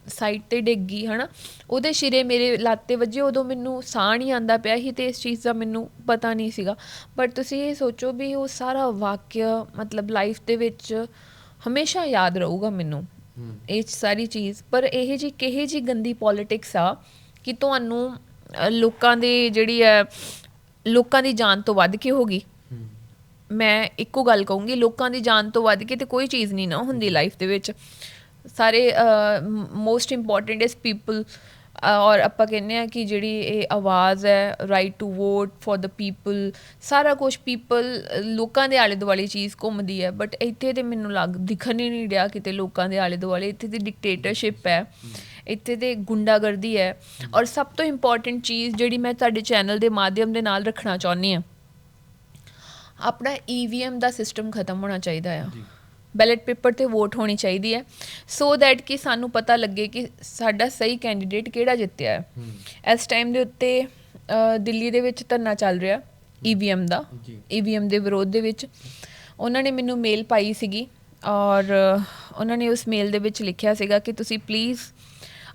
ਸਾਈਡ ਤੇ ਡਿੱਗ ਗਈ ਹਨਾ। ਉਹਦੇ ਸ਼ਿਰੇ ਮੇਰੇ ਲਾਤੇ ਵੱਜੇ ਉਦੋਂ ਮੈਨੂੰ ਸਾਹ ਨਹੀਂ ਆਂਦਾ ਪਿਆ ਸੀ ਤੇ ਇਸ ਚੀਜ਼ ਦਾ ਮੈਨੂੰ ਪਤਾ ਨਹੀਂ ਸੀਗਾ। ਬਟ ਤੁਸੀਂ ਇਹ ਸੋਚੋ ਵੀ ਉਹ ਸਾਰਾ ਵਾਕਿਆ ਮਤਲਬ ਲਾਈਫ ਦੇ ਵਿੱਚ ਹਮੇਸ਼ਾ ਯਾਦ ਰਹੂਗਾ ਮੈਨੂੰ ਇਹ ਸਾਰੀ ਚੀਜ਼। ਪਰ ਇਹ ਜੀ ਕਿਹੇ ਜੀ ਗੰਦੀ ਪੋਲਿਟਿਕਸ ਆ ਕਿ ਤੁਹਾਨੂੰ ਲੋਕਾਂ ਦੀ ਜਿਹੜੀ ਹੈ ਲੋਕਾਂ ਦੀ ਜਾਨ ਤੋਂ ਵੱਧ ਕੇ ਹੋਗੀ ਮੈਂ ਇੱਕੋ ਗੱਲ ਕਹੂੰਗੀ ਲੋਕਾਂ ਦੀ ਜਾਨ ਤੋਂ ਵੱਧ ਕੇ ਤੇ ਕੋਈ ਚੀਜ਼ ਨਹੀਂ ਨਾ ਹੁੰਦੀ ਲਾਈਫ ਦੇ ਵਿੱਚ। ਸਾਰੇ ਮੋਸਟ ਇੰਪੋਰਟੈਂਟ ਇਸ ਪੀਪਲ ਔਰ ਆਪਾਂ ਕਹਿੰਦੇ ਆ ਕਿ ਜਿਹੜੀ ਇਹ ਆਵਾਜ਼ ਹੈ right to vote for the people ਸਾਰਾ ਕੁਝ ਪੀਪਲ ਲੋਕਾਂ ਦੇ ਆਲੇ ਦੁਆਲੇ ਚੀਜ਼ ਘੁੰਮਦੀ ਹੈ ਬਟ ਇੱਥੇ ਤੇ ਮੈਨੂੰ ਲੱਗ, ਦਿਖਣ ਹੀ ਨਹੀਂ ਰਿਹਾ ਕਿਤੇ ਲੋਕਾਂ ਦੇ ਆਲੇ ਦੁਆਲੇ ਇੱਥੇ ਤੇ ਡਿਕਟੇਟਰਸ਼ਿਪ ਹੈ, ਇੱਥੇ ਤੇ ਗੁੰਡਾਗਰਦੀ ਹੈ, ਔਰ ਸਭ ਤੋਂ ਇੰਪੋਰਟੈਂਟ ਚੀਜ਼ ਜਿਹੜੀ ਮੈਂ ਤੁਹਾਡੇ ਚੈਨਲ ਦੇ ਮਾਧਿਅਮ ਦੇ ਨਾਲ ਰੱਖਣਾ ਚਾਹੁੰਦੀ ਹਾਂ, ਆਪਣਾ ਈਵੀਐਮ ਦਾ ਸਿਸਟਮ ਖਤਮ ਹੋਣਾ ਚਾਹੀਦਾ ਆ। ਬੈਲਟ ਪੇਪਰ ਤੇ ਵੋਟ ਹੋਣੀ ਚਾਹੀਦੀ ਹੈ। ਸੋ ਦੈਟ ਕਿ ਸਾਨੂੰ ਪਤਾ ਲੱਗੇ ਕਿ ਸਾਡਾ ਸਹੀ ਕੈਂਡੀਡੇਟ ਕਿਹੜਾ ਜਿੱਤਿਆ ਹੈ। ਇਸ ਟਾਈਮ ਦੇ ਉੱਤੇ ਦਿੱਲੀ ਦੇ ਵਿੱਚ ਧਰਨਾ ਚੱਲ ਰਿਹਾ ਈਵੀਐਮ ਦਾ। ਈਵੀਐਮ ਦੇ ਵਿਰੋਧ ਦੇ ਵਿੱਚ। ਉਹਨਾਂ ਨੇ ਮੈਨੂੰ ਮੇਲ ਪਾਈ ਸੀਗੀ ਔਰ ਉਹਨਾਂ ਨੇ ਉਸ ਮੇਲ ਦੇ ਵਿੱਚ ਲਿਖਿਆ ਸੀਗਾ ਕਿ ਤੁਸੀਂ ਪਲੀਜ਼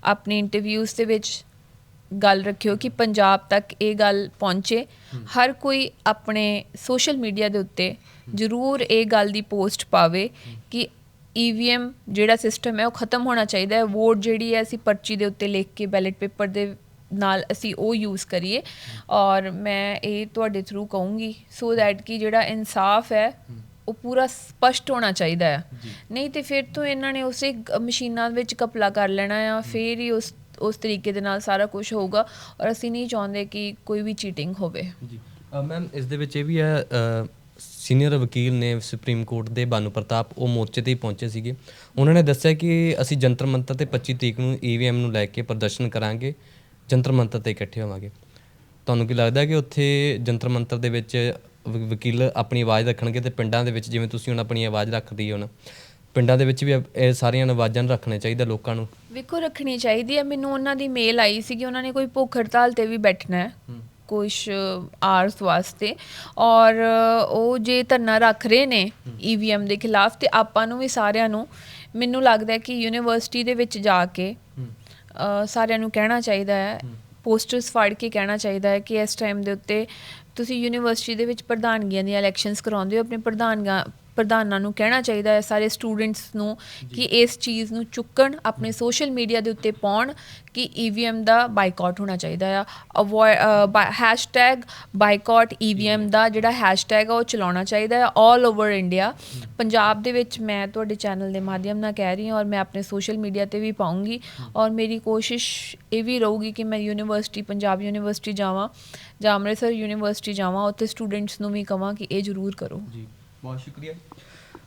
ਆਪਣੀ ਇੰਟਰਵਿਊਜ਼ ਦੇ ਵਿੱਚ ਗੱਲ ਰੱਖਿਓ ਕਿ ਪੰਜਾਬ ਤੱਕ ਇਹ ਗੱਲ ਪਹੁੰਚੇ। ਹਰ ਕੋਈ ਆਪਣੇ ਸੋਸ਼ਲ ਮੀਡੀਆ ਦੇ ਉੱਤੇ ਜ਼ਰੂਰ ਇਹ ਗੱਲ ਦੀ ਪੋਸਟ ਪਾਵੇ ਕਿ ਈਵੀਐਮ ਜਿਹੜਾ ਸਿਸਟਮ ਹੈ ਉਹ ਖਤਮ ਹੋਣਾ ਚਾਹੀਦਾ ਹੈ। ਵੋਟ ਜਿਹੜੀ ਹੈ ਅਸੀਂ ਪਰਚੀ ਦੇ ਉੱਤੇ ਲਿਖ ਕੇ ਬੈਲਟ ਪੇਪਰ ਦੇ ਨਾਲ ਅਸੀਂ ਉਹ ਯੂਜ਼ ਕਰੀਏ। ਔਰ ਮੈਂ ਇਹ ਤੁਹਾਡੇ ਥਰੂ ਕਹੂੰਗੀ ਸੋ ਦੈਟ ਕਿ ਜਿਹੜਾ ਇਨਸਾਫ ਹੈ ਉਹ ਪੂਰਾ ਸਪਸ਼ਟ ਹੋਣਾ ਚਾਹੀਦਾ ਹੈ। ਨਹੀਂ ਤੇ ਫਿਰ ਤੋਂ ਇਹਨਾਂ ਨੇ ਉਸੇ ਮਸ਼ੀਨਾਂ ਵਿੱਚ ਕਪਲਾ ਕਰ ਲੈਣਾ ਆ ਫਿਰ ਹੀ ਉਸ ਉਸ ਤਰੀਕੇ ਦੇ ਨਾਲ ਸਾਰਾ ਕੁਝ ਹੋਊਗਾ ਔਰ ਅਸੀਂ ਨਹੀਂ ਚਾਹੁੰਦੇ ਕਿ ਕੋਈ ਵੀ ਚੀਟਿੰਗ ਹੋਵੇ। ਜੀ। ਮੈਮ, ਇਸ ਦੇ ਵਿੱਚ ਇਹ ਵੀ ਹੈ ਸੀਨੀਅਰ ਵਕੀਲ ਨੇ ਸੁਪਰੀਮ ਕੋਰਟ ਦੇ ਬਾਨੂ ਪ੍ਰਤਾਪ, ਉਹ ਮੋਰਚੇ ਤੇ ਹੀ ਪਹੁੰਚੇ ਸੀਗੇ। ਉਹਨਾਂ ਨੇ ਦੱਸਿਆ ਕਿ ਅਸੀਂ ਜੰਤਰ ਮੰਤਰ ਤੇ 25 ਤਰੀਕ ਨੂੰ ਈਵੀਐਮ ਨੂੰ ਲੈ ਕੇ ਪ੍ਰਦਰਸ਼ਨ ਕਰਾਂਗੇ, ਜੰਤਰ ਮੰਤਰ ਤੇ ਇਕੱਠੇ ਹੋਵਾਂਗੇ। ਤੁਹਾਨੂੰ ਕੀ ਲੱਗਦਾ ਕਿ ਉੱਥੇ ਜੰਤਰ ਮੰਤਰ ਦੇ ਵਿੱਚ ਵਕੀਲ ਆਪਣੀ ਆਵਾਜ਼ ਰੱਖਣਗੇ ਤੇ ਪਿੰਡਾਂ ਦੇ ਵਿੱਚ ਜਿਵੇਂ ਤੁਸੀਂ ਹੁਣ ਆਪਣੀ ਆਵਾਜ਼ ਰੱਖਦੀ ਹੋ ਨਾ ਪਿੰਡਾਂ ਦੇ ਵਿੱਚ ਵੀ ਇਹ ਸਾਰੀਆਂ ਆਵਾਜ਼ਾਂ ਨੂੰ ਰੱਖਣਾ ਚਾਹੀਦਾ ਲੋਕਾਂ ਨੂੰ। ਵੇਖੋ ਰੱਖਣੀ ਚਾਹੀਦੀ ਹੈ। ਮੈਨੂੰ ਉਹਨਾਂ ਦੀ ਮੇਲ ਆਈ ਸੀ ਕਿ ਉਹਨਾਂ ਨੇ ਕੋਈ ਭੁੱਖ ਹੜਤਾਲ ਤੇ ਵੀ ਬੈਠਣਾ ਹੈ। ਕੁਝ ਆਰਸ ਵਾਸਤੇ। ਔਰ ਉਹ ਜੇ ਧਰਨਾ ਰੱਖ ਰਹੇ ਨੇ ਈਵੀਐਮ ਦੇ ਖਿਲਾਫ ਤੇ ਆਪਾਂ ਨੂੰ ਵੀ ਸਾਰਿਆਂ ਨੂੰ ਮੈਨੂੰ ਲੱਗਦਾ ਹੈ ਕਿ ਯੂਨੀਵਰਸਿਟੀ ਦੇ ਵਿੱਚ ਜਾ ਕੇ ਅ, ਸਾਰਿਆਂ ਨੂੰ ਕਹਿਣਾ ਚਾਹੀਦਾ ਹੈ। ਪੋਸਟਰਸ ਫਾੜ ਕੇ ਕਹਿਣਾ ਚਾਹੀਦਾ ਹੈ ਕਿ ਇਸ ਟਾਈਮ ਦੇ ਉੱਤੇ ਤੁਸੀਂ ਯੂਨੀਵਰਸਿਟੀ ਦੇ ਵਿੱਚ ਪ੍ਰਧਾਨਗੀਆਂ ਦੀਆਂ ਇਲੈਕਸ਼ਨਸ ਕਰਾਉਂਦੇ ਹੋ ਆਪਣੇ ਪ੍ਰਧਾਨਗਾ ਪ੍ਰਧਾਨਾਂ ਨੂੰ ਕਹਿਣਾ ਚਾਹੀਦਾ ਹੈ ਸਾਰੇ ਸਟੂਡੈਂਟਸ ਨੂੰ ਕਿ ਇਸ ਚੀਜ਼ ਨੂੰ ਚੁੱਕਣ ਆਪਣੇ ਸੋਸ਼ਲ ਮੀਡੀਆ ਦੇ ਉੱਤੇ ਪਾਉਣ ਕਿ ਈਵੀਐਮ ਦਾ ਬਾਈਕਾਟ ਹੋਣਾ ਚਾਹੀਦਾ ਆ। ਹੈਸ਼ਟੈਗ ਬਾਈਕਾਟ ਈਵੀਐਮ ਦਾ ਜਿਹੜਾ ਹੈਸ਼ਟੈਗ ਆ ਉਹ ਚਲਾਉਣਾ ਚਾਹੀਦਾ ਹੈ 올 ਓਵਰ ਇੰਡੀਆ ਪੰਜਾਬ ਦੇ ਵਿੱਚ ਮੈਂ ਤੁਹਾਡੇ ਚੈਨਲ ਦੇ ਮਾਧਿਅਮ ਨਾਲ ਕਹਿ ਰਹੀ ਹਾਂ ਔਰ ਮੈਂ ਆਪਣੇ ਸੋਸ਼ਲ ਮੀਡੀਆ ਤੇ ਵੀ ਪਾਉਂਗੀ। ਔਰ ਮੇਰੀ ਕੋਸ਼ਿਸ਼ ਇਹ ਵੀ ਰਹੂਗੀ ਕਿ ਮੈਂ ਯੂਨੀਵਰਸਿਟੀ ਪੰਜਾਬ ਯੂਨੀਵਰਸਿਟੀ ਜਾਵਾਂ ਜਾਂ ਅੰਮ੍ਰਿਤਸਰ ਯੂਨੀਵਰਸਿਟੀ ਜਾਵਾਂ ਉੱਥੇ ਸਟੂਡੈਂਟਸ ਨੂੰ ਵੀ ਕਵਾਂ ਕਿ ਇਹ ਜ਼ਰੂਰ ਕਰੋ। ਜੀ। ਬਹੁਤ ਸ਼ੁਕਰੀਆ।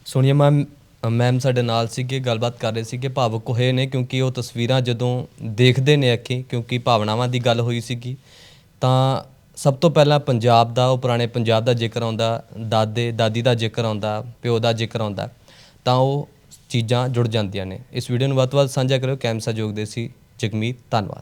ਸੋਨੀਆ ਮੈਮ ਮੈਮ ਸਾਡੇ ਨਾਲ ਸੀਗੇ, ਗੱਲਬਾਤ ਕਰ ਰਹੇ ਸੀਗੇ, ਭਾਵੁਕ ਹੋਏ ਨੇ ਕਿਉਂਕਿ ਉਹ ਤਸਵੀਰਾਂ ਜਦੋਂ ਦੇਖਦੇ ਨੇ ਅੱਖੀ, ਕਿਉਂਕਿ ਭਾਵਨਾਵਾਂ ਦੀ ਗੱਲ ਹੋਈ ਸੀਗੀ, ਤਾਂ ਸਭ ਤੋਂ ਪਹਿਲਾਂ ਪੰਜਾਬ ਦਾ, ਉਹ ਪੁਰਾਣੇ ਪੰਜਾਬ ਦਾ ਜ਼ਿਕਰ ਆਉਂਦਾ, ਦਾਦੇ, ਦਾਦੀ ਦਾ ਜ਼ਿਕਰ ਆਉਂਦਾ, ਪਿਓ ਦਾ ਜ਼ਿਕਰ ਆਉਂਦਾ, ਤਾਂ ਉਹ ਚੀਜ਼ਾਂ ਜੁੜ ਜਾਂਦੀਆਂ ਨੇ। ਇਸ ਵੀਡੀਓ ਨੂੰ ਵੱਧ ਤੋਂ ਵੱਧ ਸਾਂਝਾ ਕਰਿਓ। ਕੈਮ ਸਹਿਯੋਗ ਦੇ ਸੀ ਜਗਮੀਤ। ਧੰਨਵਾਦ।